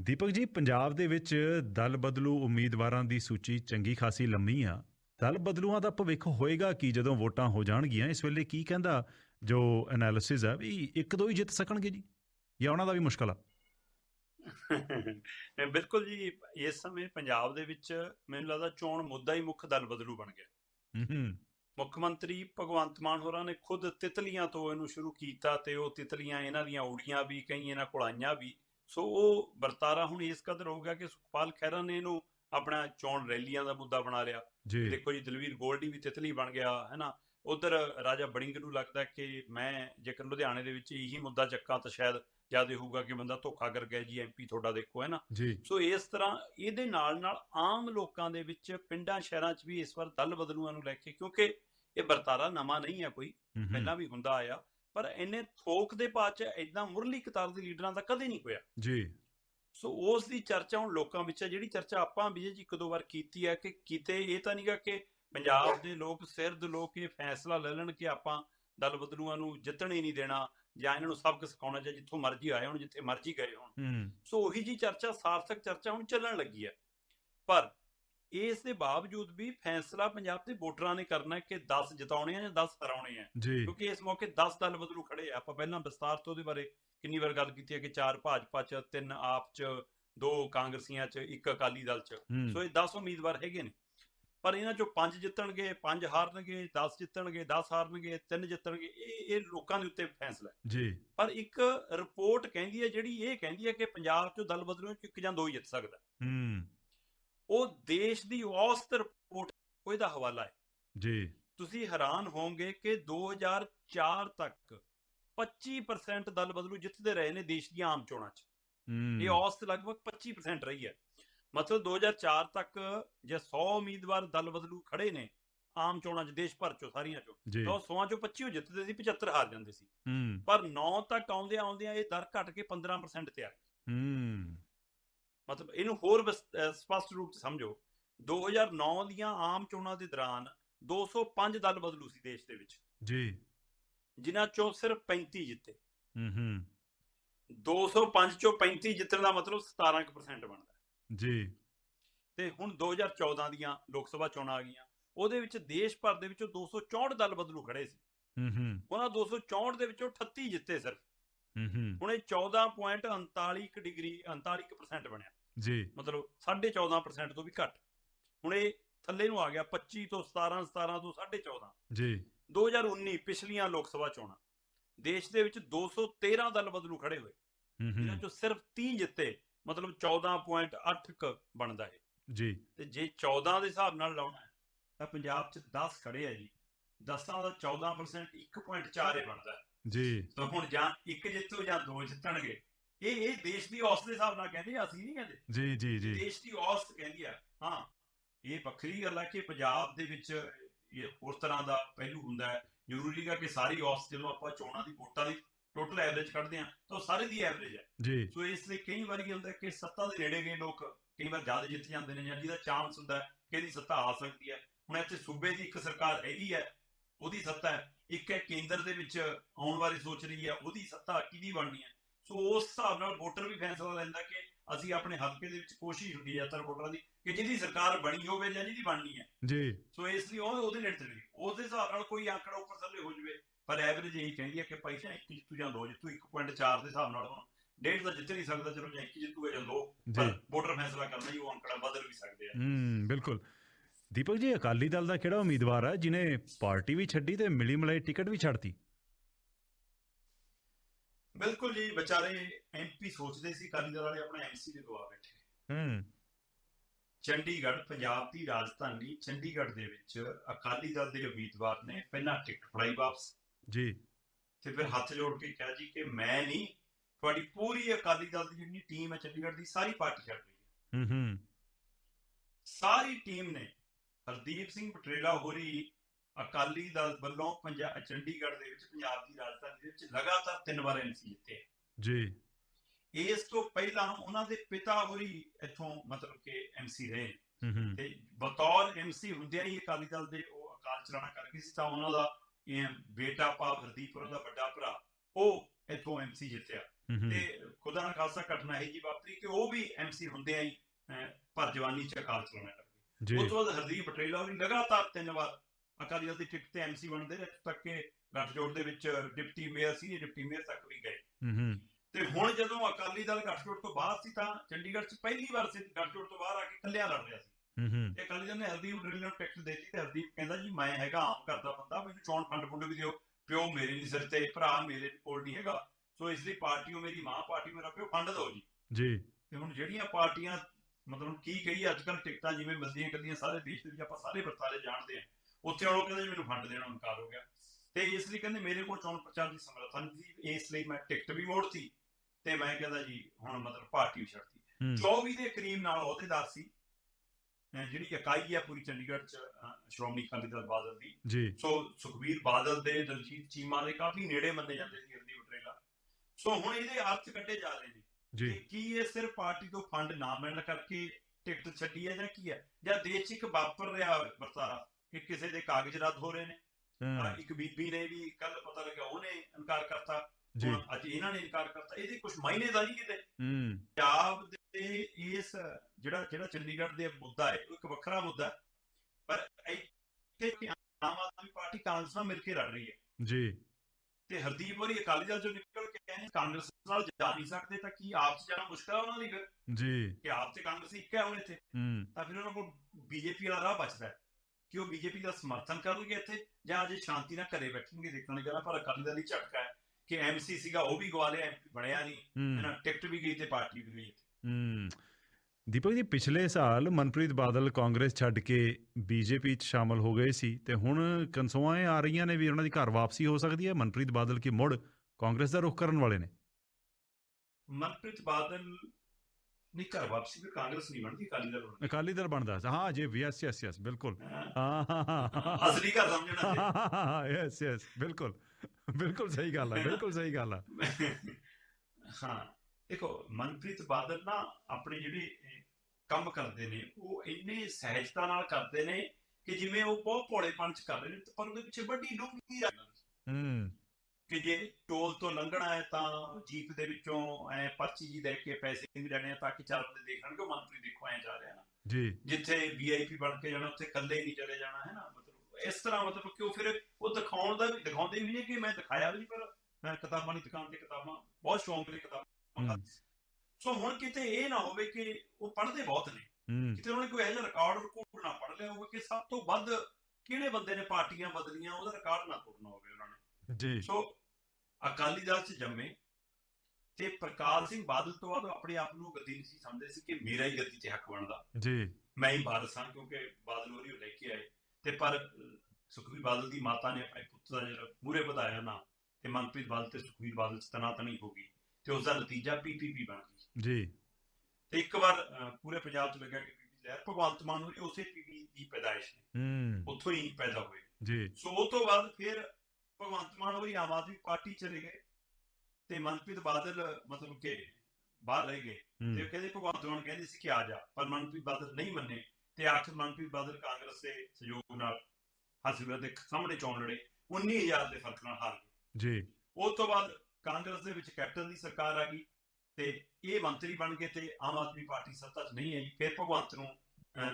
ਦੀਪਕ ਜੀ ਪੰਜਾਬ ਦੇ ਵਿੱਚ ਦਲ ਬਦਲੂ ਉਮੀਦਵਾਰਾਂ ਦੀ ਸੂਚੀ ਚੰਗੀ ਖਾਸੀ ਲੰਮੀ ਆ। ਦਲ ਬਦਲੂਆਂ ਦਾ ਭਵਿੱਖ ਹੋਏਗਾ ਕੀ ਜਦੋਂ ਵੋਟਾਂ ਹੋ ਜਾਣਗੀਆਂ? ਇਸ ਵੇਲੇ ਕੀ ਕਹਿੰਦਾ ਜੋ ਐਨਾਲਿਸਿਸ ਹੈ ਵੀ ਇੱਕ ਦੋ ਹੀ ਜਿੱਤ ਸਕਣਗੇ ਜੀ? ਜਾਂ ਉਹਨਾਂ ਦਾ ਵੀ ਮੁਸ਼ਕਲ ਆ? ਬਿਲਕੁਲ ਜੀ ਇਸ ਸਮੇਂ ਪੰਜਾਬ ਦੇ ਵਿੱਚ ਮੈਨੂੰ ਲੱਗਦਾ ਚੋਣ ਮੁੱਦਾ ਹੀ ਮੁੱਖ ਦਲ ਬਦਲੂ ਬਣ ਗਿਆ। ਮੁੱਖ ਮੰਤਰੀ ਭਗਵੰਤ ਮਾਨ ਹੋਰਾਂ ਨੇ ਖੁਦ ਤਿਤਲੀਆਂ ਤੋਂ ਇਹਨੂੰ ਸ਼ੁਰੂ ਕੀਤਾ ਤੇ ਉਹ ਤਿਤਲੀਆਂ ਇਹਨਾਂ ਦੀਆਂ ਉੜੀਆਂ ਵੀ ਕਈ ਇਹਨਾਂ ਕੋਲ ਆਈਆਂ ਵੀ। ਸੋ ਉਹ ਵਰਤਾਰਾ ਹੁਣ ਇਸ ਕਦਰ ਹੋ ਗਿਆ ਕਿ ਸੁਖਪਾਲ ਖਹਿਰਾ ਨੇ ਇਹਨੂੰ ਆਪਣਾ ਚੋਣ ਰੈਲੀਆਂ ਦਾ ਮੁੱਦਾ ਬਣਾ ਲਿਆ। ਦੇਖੋ ਜੀ ਦਲਵੀਰ ਗੋਲਡੀ ਵੀ ਤਿਤਲੀ ਬਣ ਗਿਆ ਹੈ ਨਾ ਉਧਰ ਰਾਜਾ ਬੜਿੰਗ ਨੂੰ ਲੱਗਦਾ ਕਿ ਮੈਂ ਜੇਕਰ ਲੁਧਿਆਣੇ ਦੇ ਵਿੱਚ ਇਹੀ ਮੁੱਦਾ ਚੱਕਾਂ ਤਾਂ ਸ਼ਾਇਦ ਜ਼ਿਆਦਾ ਹੋਊਗਾ ਕਿ ਬੰਦਾ ਧੋਖਾ ਕਰ ਗਿਆ ਜੀ ਐਮਪੀ ਤੁਹਾਡਾ ਦੇਖੋ ਹੈ ਨਾ ਸੋ ਇਸ ਤਰ੍ਹਾਂ ਇਹਦੇ ਨਾਲ ਨਾਲ ਆਮ ਲੋਕਾਂ ਦੇ ਵਿੱਚ ਪਿੰਡਾਂ ਸ਼ਹਿਰਾਂ 'ਚ ਵੀ ਇਸ ਵਾਰ ਦਲ ਬਦਲੂਆਂ ਨੂੰ ਲੈ ਕੇ ਕਿਉਂਕਿ ਇਹ ਵਰਤਾਰਾ ਨਵਾਂ ਨਹੀਂ ਹੈ ਕੋਈ ਪਹਿਲਾਂ ਵੀ ਹੁੰਦਾ ਆਇਆ। ਪਰ ਇੰਨੇ ਥੋਕ ਦੇ ਬਾਅਦ 'ਚ ਇਦਾਂ ਮੁਰਲੀ ਕਤਾਰ ਦੇ ਲੀਡਰਾਂ ਦਾ ਕਦੇ ਨਹੀਂ ਹੋਇਆ। ਜੀ। ਸੋ ਉਸ ਦੀ ਚਰਚਾ ਹੁਣ ਲੋਕਾਂ ਵਿੱਚ ਹੈ ਜਿਹੜੀ ਚਰਚਾ ਆਪਾਂ ਵੀ ਜੀ ਇੱਕ ਦੋ ਵਾਰ ਕੀਤੀ ਹੈ ਕਿ ਕਿਤੇ ਇਹ ਤਾਂ ਨਹੀਂਗਾ ਕਿ ਪੰਜਾਬ ਦੇ ਲੋਕ ਸਿਰ ਦੇ ਲੋਕ ਇਹ ਫੈਸਲਾ ਲੈ ਲੈਣ ਕਿ ਆਪਾਂ ਦਲ ਬਦਲੂਆਂ ਨੂੰ ਜਿੱਤਣ ਹੀ ਨਹੀਂ ਦੇਣਾ ਜਾਂ ਇਹਨਾਂ ਨੂੰ ਸਬਕ ਸਿਖਾਉਣਾ ਜਾਂ ਜਿੱਥੋਂ ਮਰਜ਼ੀ ਆਏ ਹੁਣ ਜਿੱਥੇ ਮਰਜ਼ੀ ਗਏ ਹੋਣ। ਸੋ ਉਹੀ ਜੀ ਚਰਚਾ ਸਾਰਥਕ ਚਰਚਾ ਹੁਣ ਚੱਲਣ ਲੱਗੀ ਹੈ। ਪਰ ਇਸ ਦੇ ਬਾਵਜੂਦ ਵੀ ਫੈਸਲਾ ਪੰਜਾਬ ਦੇ ਵੋਟਰਾਂ ਨੇ ਕਰਨਾ ਹੈ ਕਿ 10 ਜਿਤਾਉਣੇ ਆ ਜਾਂ 10 ਹਰਾਉਣੇ ਆ। ਕਿਉਂਕਿ ਇਸ ਮੌਕੇ 10 ਦਲ ਬਦਲੂ ਖੜੇ ਆ। ਆਪਾਂ ਪਹਿਲਾਂ ਵਿਸਤਾਰ ਤੋਂ ਉਹਦੇ ਬਾਰੇ ਕਿੰਨੀ ਵਾਰ ਗੱਲ ਕੀਤੀ ਹੈ ਕਿ ਚਾਰ ਭਾਜਪਾ ਚ ਤਿੰਨ ਆਪ ਚ ਦੋ ਕਾਂਗਰਸੀਆਂ ਚ ਇੱਕ ਅਕਾਲੀ ਦਲ ਚ। ਸੋ ਇਹ 10 ਉਮੀਦਵਾਰ ਹੈਗੇ ਨੇ। ਪਰ ਇਹਨਾਂ ਚੋਂ ਪੰਜ ਜਿੱਤਣਗੇ ਪੰਜ ਹਾਰਨਗੇ 10 ਜਿੱਤਣਗੇ 10 ਹਾਰਨਗੇ ਤਿੰਨ ਜਿੱਤਣਗੇ ਇਹ ਇਹ ਲੋਕਾਂ ਦੇ ਉੱਤੇ ਫੈਸਲਾ ਹੈ। ਜੀ। ਪਰ ਇੱਕ ਰਿਪੋਰਟ ਕਹਿੰਦੀ ਹੈ ਜਿਹੜੀ ਇਹ ਕਹਿੰਦੀ ਹੈ ਕਿ ਪੰਜਾਬ ਚੋਂ ਦਲ ਬਦਲੂ ਚ ਇੱਕ ਜਾਂ ਦੋ ਹੀ ਜਿੱਤ ਸਕਦਾ। ਹੂੰ। ਉਹ ਦੇਸ਼ ਦੀ ਔਸਤ ਰਿਪੋਰਟ ਉਹ ਇਹਦਾ ਹਵਾਲਾ ਹੈ। ਜੀ। ਤੁਸੀਂ ਹੈਰਾਨ ਹੋਵੋਗੇ ਕਿ 2004 ਤੱਕ 25% ਦਲ ਬਦਲੂ ਜਿੱਤਦੇ ਰਹੇ ਨੇ ਦੇਸ਼ ਦੀਆਂ ਆਮ ਚੋਣਾਂ 'ਚ। ਇਹ ਔਸਤ ਲਗਭਗ 25% ਰਹੀ ਹੈ। ਮਤਲਬ 2004 ਤੱਕ ਜੇ 100 ਉਮੀਦਵਾਰ ਦਲ ਬਦਲੂ ਖੜੇ ਨੇ ਆਮ ਚੋਣਾਂ 'ਚ ਦੇਸ਼ ਭਰ 'ਚੋਂ ਸਾਰੀਆਂ 'ਚੋਂ ਤਾਂ ਉਹ 100 'ਚੋਂ 25 ਜਿੱਤਦੇ ਸੀ 75 ਹਾਰ ਜਾਂਦੇ ਸੀ। ਪਰ 9 ਤੱਕ ਆਉਂਦੇ ਆਉਂਦੇ ਇਹ ਦਰ ਘਟ ਕੇ 15% ਤੇ ਆ ਗਈ। ਹੂੰ। ਮਤਲਬ ਇਹਨੂੰ ਹੋਰ ਸਪਸ਼ਟ ਰੂਪ 'ਚ ਸਮਝੋ। 2009 ਦੀਆਂ ਆਮ ਚੋਣਾਂ ਦੇ ਦੌਰਾਨ 205 ਦਲ ਬਦਲੂ ਸੀ ਦੇਸ਼ ਦੇ ਵਿੱਚ। ਜੀ। ਜਿਨ੍ਹਾਂ ਚੋਂ ਸਿਰਫ 35 ਜਿੱਤੇ। ਹੂੰ ਹੂੰ। 205 ਚੋਂ 35 ਜਿੱਤਣ ਦਾ ਮਤਲਬ 17% ਬਣਦਾ। ਜੀ। ਤੇ ਹੁਣ 2014 ਦੀਆਂ ਲੋਕ ਸਭਾ ਚੋਣਾਂ ਆ ਗਈਆਂ। ਉਹਦੇ ਵਿੱਚ ਦੇਸ਼ ਭਰ ਦੇ ਵਿੱਚੋਂ 264 ਦਲ ਬਦਲੂ ਖੜੇ ਸੀ। ਹੂੰ ਹੂੰ। ਉਹਨਾਂ 264 ਦੇ ਵਿੱਚੋਂ 38 ਜਿੱਤੇ ਸਿਰਫ। ਹੂੰ ਹੂੰ। ਹੁਣ ਇਹ 14.39 ਕੁ ਡਿਗਰੀ 39% ਬਣਿਆ। ਜੀ। ਮਤਲਬ 14.5% ਤੋਂ ਵੀ ਘੱਟ। ਹੁਣ ਇਹ ਥੱਲੇ ਨੂੰ ਆ ਗਿਆ 25 ਤੋਂ 17 17 ਤੋਂ 14.5 ਜੀ। 2019 ਪਿਛਲੀਆਂ ਲੋਕ ਸਭਾ ਚੋਣਾਂ। ਦੇਸ਼ ਦੇ ਵਿੱਚ 213 ਦਲ ਬਦਲੂ ਖੜੇ ਹੋਏ। ਹੂੰ ਚੋਂ ਸਿਰਫ 30 ਜਿੱਤੇ ਮਤਲਬ 14.8 ਕ ਬਣਦਾ ਹੈ ਜੀ। ਤੇ ਜੇ 14 ਦੇ ਹਿਸਾਬ ਨਾਲ ਲਾਉਣਾ ਹੈ, ਤਾਂ ਪੰਜਾਬ 'ਚ 10 ਖੜੇ ਆ ਜੀ। 10 ਦਾ 14% 1.4 ਹੀ ਬਣਦਾ। ਜੀ। ਤਾਂ ਹੁਣ ਜਾਂ ਇੱਕ ਜਿੱਤੂ ਜਾਂ ਦੋ ਜਿੱਤਣਗੇ। ਇਹ ਇਹ ਦੇਸ਼ ਦੀ ਔਸਤ ਦੇ ਹਿਸਾਬ ਨਾਲ ਕਹਿੰਦੇ ਆ, ਅਸੀਂ ਨਹੀਂ ਕਹਿੰਦੇ। ਜੀ ਜੀ ਜੀ। ਦੇਸ਼ ਦੀ ਔਸਤ ਕਹਿੰਦੀ ਆ। ਹਾਂ ਇਹ ਵੱਖਰੀ ਗੱਲ ਹੈ ਕਿ ਪੰਜਾਬ ਦੇ ਵਿੱਚ ਇਹ ਉਸ ਤਰ੍ਹਾਂ ਦਾ ਪਹਿਲੂ ਹੁੰਦਾ ਹੈ। ਜ਼ਰੂਰੀ ਨਹੀਂ ਗਾ ਕਿ ਸਾਰੀ ਔਸਤ ਜਦੋਂ ਆਪਾਂ ਚੋਣਾਂ ਦੀ ਵੋਟਾਂ ਦੀ ਟੋਟਲ ਐਵਰੇਜ ਕੱਢਦੇ ਆ ਤਾਂ ਉਹ ਸਾਰੇ ਦੀ ਐਵਰੇਜ ਹੈ ਜੀ। ਸੋ ਇਸ ਲਈ ਕਈ ਵਾਰੀ ਕੀ ਹੁੰਦਾ ਕਿ ਸੱਤਾ ਦੇ ਨੇੜੇ ਗਏ ਲੋਕ ਕਈ ਵਾਰ ਜ਼ਿਆਦਾ ਜਿੱਤ ਜਾਂਦੇ ਨੇ ਜਾਂ ਜਿਹਦਾ ਚਾਂਸ ਹੁੰਦਾ ਹੈ ਕਿ ਇਹਦੀ ਸੱਤਾ ਆ ਸਕਦੀ ਹੈ ਹੁਣ ਇੱਥੇ ਸੂਬੇ ਦੀ ਇੱਕ ਸਰਕਾਰ ਹੈਗੀ ਹੈ ਉਹਦੀ ਸੱਤਾ ਹੈ। ਇੱਕ ਹੈ ਕੇਂਦਰ ਦੇ ਵਿੱਚ ਆਉਣ ਬਾਰੇ ਸੋਚ ਰਹੀ ਹੈ ਉਹਦੀ ਸੱਤਾ ਕਿਹਦੀ ਬਣਨੀ ਹੈ ਸੋ ਉਸ ਹਿਸਾਬ ਨਾਲ ਵੋਟਰ ਵੀ ਫੈਸਲਾ ਲੈਂਦਾ ਕਿ ਅਸੀਂ ਆਪਣੇ ਹਲਕੇ ਦੇ ਵਿੱਚ ਕੋਸ਼ਿਸ਼ ਹੁੰਦੀ ਹੈ ਜ਼ਿਆਦਾਤਰ ਵੋਟਰਾਂ ਦੀ ਕਿ ਜਿਹਦੀ ਸਰਕਾਰ ਬਣੀ ਹੋਵੇ ਜਾਂ ਜਿਹਦੀ ਬਣਨੀ ਹੈ। ਜੀ। ਸੋ ਇਸ ਲਈ ਉਹ ਉਹਦੇ ਨੇੜੇ ਚਲੀ ਉਸ ਦੇ ਹਿਸਾਬ ਨਾਲ ਕੋਈ ਆંકੜਾ ਉੱਪਰ ਥੱਲੇ ਹੋ ਜਵੇ ਪਰ ਐਵਰੇਜ ਇਹੀ ਕਹਿੰਦੀ ਹੈ ਕਿ ਪੈਸਾ ਇੱਕ ਜਿੱਤੂ ਜਾਂ ਦੋ ਜਿੱਤੂ 1.4 ਦੇ ਹਿਸਾਬ ਨਾਲ ਹੁਣ ਡੇਢ ਤਾਂ ਜਿੱਤ ਨਹੀਂ ਸਕਦਾ ਚਲੋ ਜਾਂ ਇੱਕ ਜਿੱਤੂਗਾ ਜਾਂ ਦੋ ਜੀ। ਪਰ ਵੋਟਰ ਫੈਸਲਾ ਕਰਨਾ ਹੀ ਉਹ ਅੰਕੜਾ ਬਦਲ ਵੀ ਸਕਦੇ ਆ। ਹੂੰ ਬਿਲਕੁਲ। ਦੀਪਕ ਜੀ ਅਕਾਲੀ ਦਲ ਦਾ ਕਿਹੜਾ ਉਮੀਦਵਾਰ ਹੈ ਜਿਨੇ ਪਾਰਟੀ ਵੀ ਛੱਡੀ ਤੇ ਮਿਲੀ ਮਲਾਈ ਟਿਕਟ ਵੀ ਛੱਡਤੀ? ਬਿਲਕੁਲ ਜੀ ਵਿਚਾਰੇ ਐਮਪੀ ਸੋਚਦੇ ਸੀ ਕਾਲੀ ਦਲ ਵਾਲੇ ਆਪਣਾ ਐਮਸੀ ਦੇ ਗਵਾ ਬੈਠੇ। ਹੂੰ। ਚੰਡੀਗੜ੍ਹ ਪੰਜਾਬ ਦੀ ਰਾਜਧਾਨੀ ਚੰਡੀਗੜ੍ਹ ਦੇ ਵਿੱਚ ਅਕਾਲੀ ਦਲ ਦੇ ਉਮੀਦਵਾਰ ਨੇ ਪਹਿਲਾਂ ਟਿਕਟ ਫੜਾਈ ਵਾਪਸ। ਜੀ। ਤੇ ਫਿਰ ਹੱਥ ਜੋੜ ਕੇ ਕਿਹਾ ਜੀ ਕਿ ਮੈਂ ਨਹੀਂ ਤੁਹਾਡੀ ਪੂਰੀ ਅਕਾਲੀ ਦਲ ਦੀ ਜਿਹੜੀ ਟੀਮ ਹੈ ਚੰਡੀਗੜ੍ਹ ਦੀ ਸਾਰੀ ਪਾਰਟੀ ਛੱਡ ਰਹੀ ਹੈ। ਹੂੰ ਹੂੰ। ਸਾਰੀ ਟੀਮ ਨੇ ਹਰਦੀਪ ਸਿੰਘ ਪਟੇਲਾ ਹੋਰੀ ਅਕਾਲੀ ਦਲ ਵੱਲੋਂ ਪੰਜਾਬ ਚੰਡੀਗੜ੍ਹ ਦੇ ਵਿੱਚ ਪੰਜਾਬ ਦੀ ਰਾਜਧਾਨੀ ਦੇ ਵਿੱਚ ਲਗਾਤਾਰ ਤਿੰਨ ਵਾਰ ਐਮਸੀ ਜਿੱਤੇ ਜੀ। ਇਸ ਤੋਂ ਪਹਿਲਾਂ ਉਹਨਾਂ ਦੇ ਪਿਤਾ ਹੋਰੀ ਇੱਥੋਂ ਮਤਲਬ ਕਿ ਐਮਸੀ ਰਹੇ ਹੂੰ ਹੂੰ। ਤੇ ਬਤੌਰ ਐਮਸੀ ਹੁੰਦਿਆਂ ਹੀ ਅਕਾਲੀ ਦਲ ਦੇ ਉਹ ਅਕਾਲ ਚਲਾਣਾ ਕਰ ਗਏ ਸੀ ਤਾਂ ਉਹਨਾਂ ਦਾ ਇਹ ਬੇਟਾ ਪਾ ਹਰਦੀਪ ਹੋਰਾਂ ਦਾ ਵੱਡਾ ਭਰਾ ਉਹ ਇੱਥੋਂ ਐਮਸੀ ਜਿੱਤਿਆ। ਹੂੰ ਹੂੰ, ਤੇ ਖੁਦਾ ਨਾ ਖਾਸਾ ਘਟਨਾ ਇਹ ਜੀ ਵਾਪਰੀ ਕਿ ਉਹ ਵੀ ਐਮਸੀ ਹੁੰਦੇ ਆਈ ਪਰ ਜਵਾਨੀ ਚ ਅਕਾਲ ਚਲਾਉਣਾ ਕਰ ਗਏ। ਉਸ ਤੋਂ ਬਾਅਦ ਹਰਦੀਪ ਪਟੇਲਾ ਵੀ ਲਗਾਤਾਰ ਤਿੰਨ ਵਾਰ ਅਕਾਲੀ ਦਲ ਦੀ ਟਿਕਟ ਤੇ ਐਮਸੀ ਬਣਦੇ ਰਹੇ ਤੱਕ ਕਿ ਗੱਠਜੋੜ ਦੇ ਵਿੱਚ ਡਿਪਟੀ ਮੇਅਰ ਸੀ ਡਿਪਟੀ ਮੇਅਰ ਤੱਕ ਵੀ ਗਏ। ਹੂੰ ਹੂੰ। ਤੇ ਹੁਣ ਜਦੋਂ ਅਕਾਲੀ ਦਲ ਗੱਠਜੋੜ ਤੋਂ ਬਾਹਰ ਸੀ ਤਾਂ ਚੰਡੀਗੜ੍ਹ 'ਚ ਪਹਿਲੀ ਵਾਰ ਸੀ ਗੱਠਜੋੜ ਤੋਂ ਬਾਹਰ ਆ ਕੇ ਇਕੱਲਿਆਂ ਲੜ ਰਿਹਾ ਸੀ। ਹੂੰ ਹੂੰ। ਤੇ ਅਕਾਲੀ ਦਲ ਨੇ ਹਰਦੀਪ ਪਟੇਲ ਨੂੰ ਟਿਕਟ ਦੇ ਦਿੱਤੀ ਤੇ ਹਰਦੀਪ ਕਹਿੰਦਾ ਜੀ ਮੈਂ ਹੈਗਾ ਆਮ ਘਰ ਦਾ ਬੰਦਾ ਮੈਨੂੰ ਚੋਣ ਫੰਡ ਫੁੰਡ ਵੀ ਦਿਓ। ਪਿਓ ਮੇਰੇ ਨਹੀਂ ਸਿਰ ਤੇ ਭਰਾ ਮੇਰੇ ਕੋਲ ਨਹੀਂ ਹੈਗਾ। ਸੋ ਇਸ ਲਈ ਪਾਰਟੀ ਉਹ ਮੇਰੀ ਮਾਂ ਪਾਰਟੀ ਮੇਰਾ ਪਿਓ ਫੰਡ ਦਿਓ ਜੀ। ਜੀ। ਤੇ ਹੁਣ ਜਿਹੜੀਆਂ ਪਾਰਟੀਆਂ ਮਤਲਬ ਕੀ ਕਹੀ ਅੱਜ ਕੱਲ ਟਿਕਟਾਂ ਜਿਵੇਂ ਮਿਲਦੀਆਂ ਕੱਲੀਆਂ ਸਾਰੇ ਦੇਸ਼ ਦੇ ਵਿੱਚ ਆਪਾਂ ਸਾਰੇ ਵਰਤਾਰੇ ਜਾਣਦੇ ਆ ਉੱਥੇ ਉਹ ਕਹਿੰਦੇ ਮੈਨੂੰ ਫੰਡ ਦੇਣਾ ਇਨਕਾਰ ਹੋ ਗਿਆ। ਤੇ ਇਸ ਲਈ ਕਹਿੰਦੇ ਮੇਰੇ ਕੋਲ ਚੋਣ ਪ੍ਰਚਾਰ ਦੀ ਸਮਰੱਥਾ ਨਹੀਂ ਸੀ। ਇਸ ਲਈ ਮੈਂ ਟਿਕਟ ਵੀ ਮੋੜਤੀ ਤੇ ਮੈਂ ਕਹਿੰਦਾ ਜੀ ਹੁਣ ਮਤਲਬ ਪਾਰਟੀ ਵੀ ਛੱਡਤੀ। ਹੂੰ। 24 ਦੇ ਕਰੀਬ ਨਾਲ ਅਹੁਦੇਦਾਰ ਸੀ। ਜਿਹੜੀ ਇਕਾਈ ਹੈ ਪੂਰੀ ਚੰਡੀਗੜ੍ਹ ਚ ਸ਼੍ਰੋਮਣੀ ਅਕਾਲੀ ਦਲ ਬਾਦਲ ਦੀ। ਜੀ। ਸੋ ਸੁਖਬੀਰ ਬਾਦਲ ਦੇ ਦਲਜੀਤ ਚੀਮਾ ਦੇ ਕਾਫੀ ਨੇੜੇ ਮੰਨੇ ਜਾਂਦੇ ਸੀ ਹਰਦੀਪ ਪਟੇਲਾ ਸੋ ਹੁਣ ਇਹਦੇ ਅਰਥ ਕੱਢੇ ਜਾ ਰਹੇ ਨੇ ਜੀ। ਕਿ ਕੀ ਇਹ ਸਿਰਫ ਪਾਰਟੀ ਤੋਂ ਫੰਡ ਨਾ ਮਿਲਣ ਕਰਕੇ ਟਿਕਟ ਛੱਡੀ ਹੈ ਜਾਂ ਕੀ ਹੈ? ਜਾਂ ਦੇਸ਼ 'ਚ ਇੱਕ ਵਾਪਰ ਰਿਹਾ ਵਰਤਾਰਾ ਕਿ ਕਿਸੇ ਦੇ ਕਾਗਜ਼ ਰੱਦ ਹੋ ਰਹੇ ਨੇ। ਇੱਕ ਬੀਬੀ ਨੇ ਵੀ ਕੱਲ ਪਤਾ ਲੱਗਿਆ ਉਹਨੇ ਇਨਕਾਰ ਕਰਤਾ। ਜੀ। ਅੱਜ ਇਹਨਾਂ ਨੇ ਇਨਕਾਰ ਕਰਤਾ। ਇਹਦੇ ਕੁਝ ਮਾਇਨੇ ਦਾ ਨਹੀਂ ਕਿਤੇ। ਹੂੰ। ਪੰਜਾਬ ਦੇ ਇਸ ਜਿਹੜਾ ਜਿਹੜਾ ਚੰਡੀਗੜ੍ਹ ਦੇ ਮੁੱਦਾ ਹੈ ਇੱਕ ਵੱਖਰਾ ਮੁੱਦਾ। ਪਰ ਇੱਥੇ ਕਿ ਆਮ ਆਦਮੀ ਪਾਰਟੀ ਕਾਂਗਰਸ ਨਾਲ ਮਿਲ ਕੇ ਲੜ ਰਹੀ ਹੈ। ਜੀ। ਤੇ ਹਰਦੀਪ ਹੋਰੀ ਅਕਾਲੀ ਦਲ ਚੋਂ ਨਿਕਲ ਕੇ ਕਹਿੰਦੇ ਕਾਂਗਰਸ ਨਾਲ ਜਾ ਨਹੀਂ ਸਕਦੇ ਤਾਂ ਕੀ ਆਪ 'ਚ ਜਾਣਾ ਮੁਸ਼ਕਲ ਉਹਨਾਂ ਲਈ ਫਿਰ? ਜੀ। ਕਿ ਆਪ ਤੇ ਕਾਂਗਰਸ ਇੱਕ ਹੈ ਹੁਣ ਇੱਥੇ। ਹੂੰ। ਤਾਂ ਫਿਰ ਉਹਨਾਂ ਕੋਲ ਬੀਜੇਪੀ ਵਾਲਾ ਰਾਹ ਬਚਦਾ ਹੈ। ਕਿ ਉਹ ਬੀਜੇਪੀ ਦਾ ਸਮਰਥਨ ਕਰਨਗੇ ਇੱਥੇ ਜਾਂ ਅਜੇ ਸ਼ਾਂਤੀ ਨਾਲ ਘਰੇ ਬੈਠਣਗੇ ਦੇਖਣ ਜਾਣਾ ਪਰ ਅਕਾਲੀ ਦਲ ਦੀ ਝਟਕਾ ਹੈ ਕਿ ਐਮਸੀ ਸੀਗਾ ਉਹ ਵੀ ਗਵਾ ਲਿਆ ਬਣਿਆ ਨਹੀਂ। ਹੂੰ। ਇਹਨਾਂ ਟਿਕਟ ਵੀ ਗਈ ਤੇ ਪਾਰਟੀ ਵੀ ਗਈ ਹੂੰ। ਦੀਪਕ ਜੀ ਪਿਛਲੇ ਸਾਲ ਮਨਪ੍ਰੀਤ ਬਾਦਲ ਕਾਂਗਰਸ ਛੱਡ ਕੇ ਬੀਜੇਪੀ 'ਚ ਸ਼ਾਮਲ ਹੋ ਗਏ ਸੀ ਤੇ ਹੁਣ ਕਨਸੋਆਂ ਆ ਰਹੀਆਂ ਨੇ ਵੀ ਉਹਨਾਂ ਦੀ ਘਰ ਵਾਪਸੀ ਹੋ ਸਕਦੀ ਹੈ। ਮਨਪ੍ਰੀਤ ਬਾਦਲ ਕੀ ਮੁੜ ਕਾਂਗਰਸ ਦਾ ਰੁਖ ਕਰਨ ਵਾਲੇ ਨੇ? ਮਨਪ੍ਰੀਤ ਬਾਦਲ ਨਹੀਂ ਘਰ ਵਾਪਸੀ ਫਿਰ ਕਾਂਗਰਸ ਨਹੀਂ ਬਣਦੀ ਅਕਾਲੀ ਦਲ ਬਣਦੀ। ਅਕਾਲੀ ਦਲ ਬਣਦਾ ਹਾਂ। ਜੀ ਯੈਸ ਯੈਸ ਯੈਸ ਬਿਲਕੁਲ। ਹਾਂ। ਅਸਲੀ ਘਰ ਸਮਝਣਾ ਯੈਸ ਯੈਸ ਬਿਲਕੁਲ। ਬਿਲਕੁਲ ਸਹੀ ਗੱਲ ਹੈ ਬਿਲਕੁਲ ਸਹੀ ਗੱਲ ਹੈ। ਹਾਂ ਦੇਖੋ ਮਨਪ੍ਰੀਤ ਬਾਦਲ ਨਾ ਆਪਣੇ ਜਿਹੜੇ ਕੰਮ ਕਰਦੇ ਨੇ ਉਹ ਇੰਨੇ ਸਹਿਜਤਾ ਨਾਲ ਕਰਦੇ ਨੇ ਕਿ ਜਿਵੇਂ ਉਹ ਬਹੁਤ ਭੋਲੇਪਨ ਚ ਕਰ ਰਹੇ ਨੇ ਪਰ ਉਹਦੇ ਪਿੱਛੇ ਵੱਡੀ ਡੂੰਘੀ ਰਾਜ ਹੈ। ਕਿ ਜੇ ਟੋਲ ਤੋਂ ਲੰਘਣਾ ਹੈ ਤਾਂ ਜੀਪ ਦੇ ਵਿੱਚੋਂ ਐ ਪਰਚੀ ਜੀ ਦੇ ਕੇ ਪੈਸੇ ਵੀ ਲੈਣੇ ਆ ਤਾਂ ਕਿ ਚਾਰ ਬੰਦੇ ਦੇਖਣ ਕਿ ਮੰਤਰੀ ਦੇਖੋ ਐ ਜਾ ਰਿਹਾ ਨਾ। ਜੀ। ਜਿੱਥੇ ਵੀਆਈਪੀ ਬਣ ਕੇ ਜਾਣਾ ਉੱਥੇ ਇਕੱਲੇ ਨਹੀਂ ਚਲੇ ਜਾਣਾ ਹੈ ਨਾ? ਮਤਲਬ ਇਸ ਤਰ੍ਹਾਂ ਮਤਲਬ ਕਿ ਉਹ ਫਿਰ ਉਹ ਦਿਖਾਉਣ ਦਾ ਵੀ ਦਿਖਾਉਂਦੇ ਵੀ ਨਹੀਂ ਕਿ ਮੈਂ ਦਿਖਾਇਆ ਵੀ ਪਰ ਮੈਂ ਕਿਤਾਬਾਂ ਦੀ ਦੁਕਾਨ ਤੇ ਕਿਤਾਬਾਂ ਬਹੁਤ ਸ਼ੌਂਕ ਲਈ ਕਿਤਾਬਾਂ। ਸੋ ਹੁਣ ਕਿਤੇ ਇਹ ਨਾ ਹੋਵੇ ਕਿ ਉਹ ਪੜ੍ਹਦੇ ਬਹੁਤ ਨੇ। ਕਿਤੇ ਉਹਨਾਂ ਨੇ ਕੋਈ ਜਿਹਾ ਰਿਕਾਰਡ ਰਿਕਾਰਡ ਨਾ ਪੜ੍ਹ ਲਿਆ ਹੋਵੇ ਕਿ ਸਭ ਤੋਂ ਵੱਧ ਕਿਹੜੇ ਬੰਦੇ ਨੇ ਪਾਰਟੀਆਂ ਬਦਲੀਆਂ ਉਹਦਾ ਰਿਕਾਰਡ ਨਾ ਤੋੜਨਾ ਹੋਵੇ ਉਹਨਾਂ ਨੇ। ਜੀ। ਸੋ ਅਕਾਲੀ ਦਲ ਚ ਜੰਮੇ ਤੇ ਪ੍ਰਕਾਸ਼ ਸਿੰਘ ਬਾਦਲ ਤੋਂ ਬਾਅਦ ਆਪਣੇ ਆਪ ਨੂੰ ਗੱਦੀ ਨਹੀਂ ਸੀ ਸਮਝਦੇ ਸੀ ਕਿ ਮੇਰਾ ਹੀ ਗੱਦੀ ਤੇ ਹੱਕ ਬਣਦਾ। ਜੀ। ਮੈਂ ਹੀ ਵਾਰਸ ਹਾਂ ਕਿਉਂਕਿ ਬਾਦਲ ਹੋਰੀ ਲੈ ਕੇ ਆਏ। ਤੇ ਪਰ ਅਹ, ਸੁਖਬੀਰ ਬਾਦਲ ਦੀ ਮਾਤਾ ਨੇ ਆਪਣੇ ਪੁੱਤ ਦਾ ਜਿਹੜਾ ਮੂਰੇ ਵਧਾਇਆ ਨਾ ਤੇ ਮਨਪ੍ਰੀਤ ਬਾਦਲ ਤੇ ਸੁਖਬੀਰ ਬਾਦਲ ਚ ਤਨਾਤਨੀ ਹੋ ਗਈ ਤੇ ਉਸ ਦਾ ਨਤੀਜਾ ਪੀਪੀਪੀ ਬਣ ਗਈ ਜੀ। ਤੇ ਇੱਕ ਵਾਰ ਪੂਰੇ ਪੰਜਾਬ ਚ ਲੱਗਾ ਕਿ ਪੀਪੀ ਲਹਿਰ ਭਗਵੰਤ ਮਾਨ ਹੋਰੀ ਉਸੇ ਪੀਪੀ ਦੀ ਪੈਦਾਇਸ਼ ਨੇ। ਹੂੰ। ਉੱਥੋਂ ਹੀ ਪੈਦਾ ਹੋਏ ਜੀ। ਸੋ ਉਹ ਤੋਂ ਬਾਅਦ ਫਿਰ ਭਗਵੰਤ ਮਾਨ ਹੋਰੀ ਆਮ ਆਦਮੀ ਪਾਰਟੀ ਚਲੇ ਗਏ ਤੇ ਮਨਪ੍ਰੀਤ ਬਾਦਲ ਮਤਲਬ ਕਿ ਬਾਹਰ ਰਹਿ ਗਏ। ਤੇ ਉਹ ਕਹਿੰਦੇ ਭਗਵੰਤ ਮਾਨ ਕਹਿੰਦੇ ਸੀ ਕਿ ਆ ਜਾ ਪਰ ਮਨਪ੍ਰੀਤ ਬਾਦਲ ਨਹੀਂ ਮੰਨੇ ਤੇ ਆਖਿਰ ਮਨਪ੍ਰੀਤ ਬਾਦਲ ਕਾਂਗਰਸ ਦੇ ਸਹਿਯੋਗ ਨਾਲ ਹਸਬੀਰ ਦੇ ਸਾਹਮਣੇ ਚੋਣ ਲੜੇ। 19000 ਦੇ ਫ਼ਰਕ ਨਾਲ ਹਾਰ ਗਏ। ਜੀ। ਉਸ ਤੋਂ ਬਾਅਦ ਕਾਂਗਰਸ ਦੇ ਵਿੱਚ ਕੈਪਟਨ ਦੀ ਸਰਕਾਰ ਆ ਗਈ ਤੇ ਇਹ ਮੰਤਰੀ ਬਣ ਗਏ ਤੇ ਆਮ ਆਦਮੀ ਪਾਰਟੀ ਸੱਤਾ 'ਚ ਨਹੀਂ ਆਈ। ਫਿਰ ਭਗਵੰਤ ਨੂੰ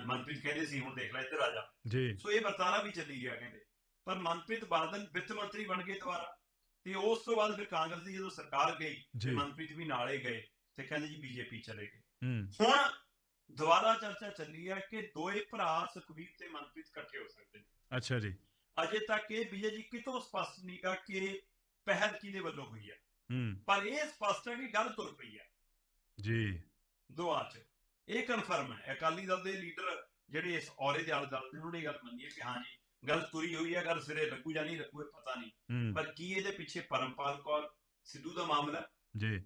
ਮਨਪ੍ਰੀਤ ਕਹਿੰਦੇ ਸੀ ਹੁਣ ਦੇਖ ਲੈ ਇੱਧਰ ਆ ਜਾ। ਜੀ। ਸੋ ਇਹ ਵਰਤਾਰਾ ਵੀ ਚੱਲੀ ਗਿਆ ਕਹਿੰਦੇ। ਪਰ ਮਨਪ੍ਰੀਤ ਬਾਦਲ ਵਿੱਤ ਮੰਤਰੀ ਬਣ ਗਏ ਦੁਬਾਰਾ। ਤੇ ਉਸ ਤੋਂ ਬਾਅਦ ਫਿਰ ਕਾਂਗਰਸ ਦੀ ਜਦੋਂ ਸਰਕਾਰ ਗਈ ਤੇ ਜੀ ਮਨਪ੍ਰੀਤ ਵੀ ਨਾਲੇ ਗਏ ਤੇ ਕਹਿੰਦੇ ਜੀ ਬੀਜੇਪੀ ਚਲੇ ਗਏ। ਹੁਣ ਦੁਬਾਰਾ ਚਰਚਾ ਚੱਲੀ ਹੈ ਕਿ ਦੋਏ ਭਰਾ ਸੁਖਬੀਰ ਤੇ ਮਨਪ੍ਰੀਤ ਇਕੱਠੇ ਹੋ ਸਕਦੇ ਨੇ। ਅੱਛਾ ਜੀ। ਅਜੇ ਤੱਕ ਇਹ ਬੀਜੇਪੀ ਕਿਤੋਂ ਸਪਸ਼ਟ ਨਹੀਂ ਗਾ ਕਿ ਪਹਿਲ ਕਿਹਦੇ ਵੱਲੋਂ ਹੋਈ ਹੈ। ਪਰ ਇਹ ਸਪਸ਼ਟ ਹੈ ਕਿ ਗੱਲ ਤੁਰ ਪਈ ਹੈ। ਜੀ। ਦੋਆਂ 'ਚ। ਇਹ ਕਨਫਰਮ ਹੈ। ਅਕਾਲੀ ਦਲ ਦੇ ਲੀਡਰ ਜਿਹੜੇ ਇਸ ਔਰੇ ਦੇ ਆਲੇ ਦੁਆਲੇ ਉਹਨਾਂ ਨੇ ਗੱਲ ਮੰਨੀ ਹੈ ਕਿ ਹਾਂ ਜੀ ਗੱਲ ਤੁਰੀ ਹੋਈ ਹੈ ਗੱਲ ਸਿਰੇ ਲੱਗੂ ਜਾਂ ਨਹੀਂ ਲੱਗੂ ਇਹ ਪਤਾ ਨਹੀਂ। ਹੂੰ। ਪਰ ਕੀ ਇਹਦੇ ਪਿੱਛੇ ਪਰਮਪਾਲ ਕੌਰ ਸਿੱਧੂ ਦਾ ਮਾਮਲਾ? ਹੈ ਜੀ।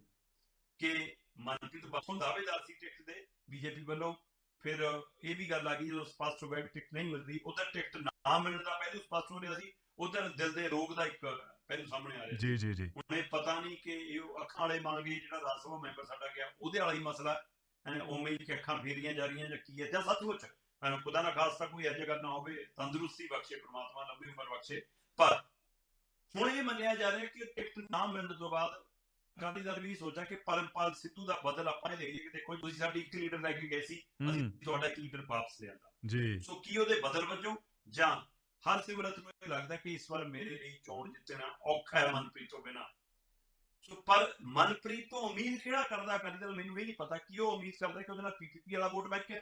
ਕਿ ਮਨਪ੍ਰੀਤ ਬਾਦਲ ਦਾਅਵੇਦਾਰ ਸੀ ਟਿਕਟ ਦੇ ਬੀਜੇਪੀ ਵੱਲੋਂ। ਫਿਰ ਇਹ ਵੀ ਗੱਲ ਆ ਗਈ ਜਦੋਂ ਸਪਸ਼ਟ ਹੋ ਗਿਆ ਟਿਕਟ ਨਹੀਂ ਮਿਲਦੀ ਉਧਰ ਟਿਕਟ ਨਾ ਮਿਲਣ ਦਾ ਪਹਿਲੂ ਸਪਸ਼ਟ ਹੋ ਰਿਹਾ ਸੀ ਉਧਰ ਦਿਲ ਦੇ ਰੋਗ ਦਾ ਇੱਕ ਪਹਿਲੂ ਸਾਹਮਣੇ ਆ ਰਿਹਾ। ਜੀ ਜੀ ਜੀ। ਇਹ ਪਤਾ ਨਹੀਂ ਕਿ ਇਹ ਅੱਖਾਂ ਵਾਲੇ ਮੰਗ ਜਿਹੜਾ ਸਭਾ ਮੈਂਬਰ ਸਾਡਾ ਗਿਆ ਉਹਦੇ ਵਾਲਾ ਹੀ ਮਸਲਾ ਹੈ। ਉਵੇਂ ਹੀ ਕਿ ਅੱਖਾਂ ਫੇਰੀਆਂ ਜਾ ਰਹੀਆਂ ਜਾਂ ਕੀ ਹੈ ਜਾਂ ਸੱਚਮੁੱਚ ਅਹ ਖੁਦਾ ਨਾ ਖਾਸਤਾ ਕੋਈ ਇਹੋ ਜਿਹਾ ਨਾ ਹੋਵੇ ਤੰਦਰੁਸਤੀ ਬਖਸ਼ੇ ਪ੍ਰਮਾਤਮਾ ਲੰਬੀ ਉਮਰ ਬਖਸ਼ੇ। ਪਰ ਹੁਣ ਇਹ ਮੰਨਿਆ ਜਾ ਰਿਹਾ ਕਿ ਟਿਕਟ ਨਾ ਮਿਲਣ ਤੋਂ ਬਾਅਦ ਅਕਾਲੀ ਦਲ ਵੀ ਸੋਚਿਆ ਕਿ ਪਰਮਪਾਲ ਸਿੱਧੂ ਦਾ ਬਦਲ ਆਪਾਂ ਨੇ ਦੇਖੀਏ ਕਿ ਦੇਖੋ ਤੁਸੀਂ ਸਾਡੀ ਇੱਕ ਲੀਡਰ ਲੈ ਕੇ ਗਏ ਸੀ ਅਸੀਂ ਤੁਹਾਡਾ ਇੱਕ ਲੀਡਰ ਵਾਪਸ ਲਿਆਂਦਾ ਜੀ। ਸੋ ਕੀ ਉਹਦੇ ਬਦਲ ਵਜੋਂ ਜਾਂ ਹਰ ਸਿਮਰਤ ਨੂੰ ਇਹ ਲੱਗਦਾ ਕਿ ਇਸ ਵਾਰ ਮੇਰੇ ਲਈ ਚੋਣ ਜਿੱਤਣਾ ਔਖਾ ਹੈ ਮਨਪ੍ਰੀਤ ਤੋਂ ਬਿਨਾ? ਸੋ ਪਰ ਮਨਪ੍ਰੀਤ ਤੋਂ ਉਮੀਦ ਕਿਹੜਾ ਕਰਦਾ ਅਕਾਲੀ ਦਲ ਮੈਨੂੰ ਇਹ ਨਹੀਂ ਪਤਾ ਕਿ ਉਹ ਉਮੀਦ ਕਰਦਾ ਕਿ ਉਹਦੇ ਨਾਲ ਪੀਪੀਪੀ ਵਾਲਾ ਵੋਟ ਬੈਂਕ ਹੈ।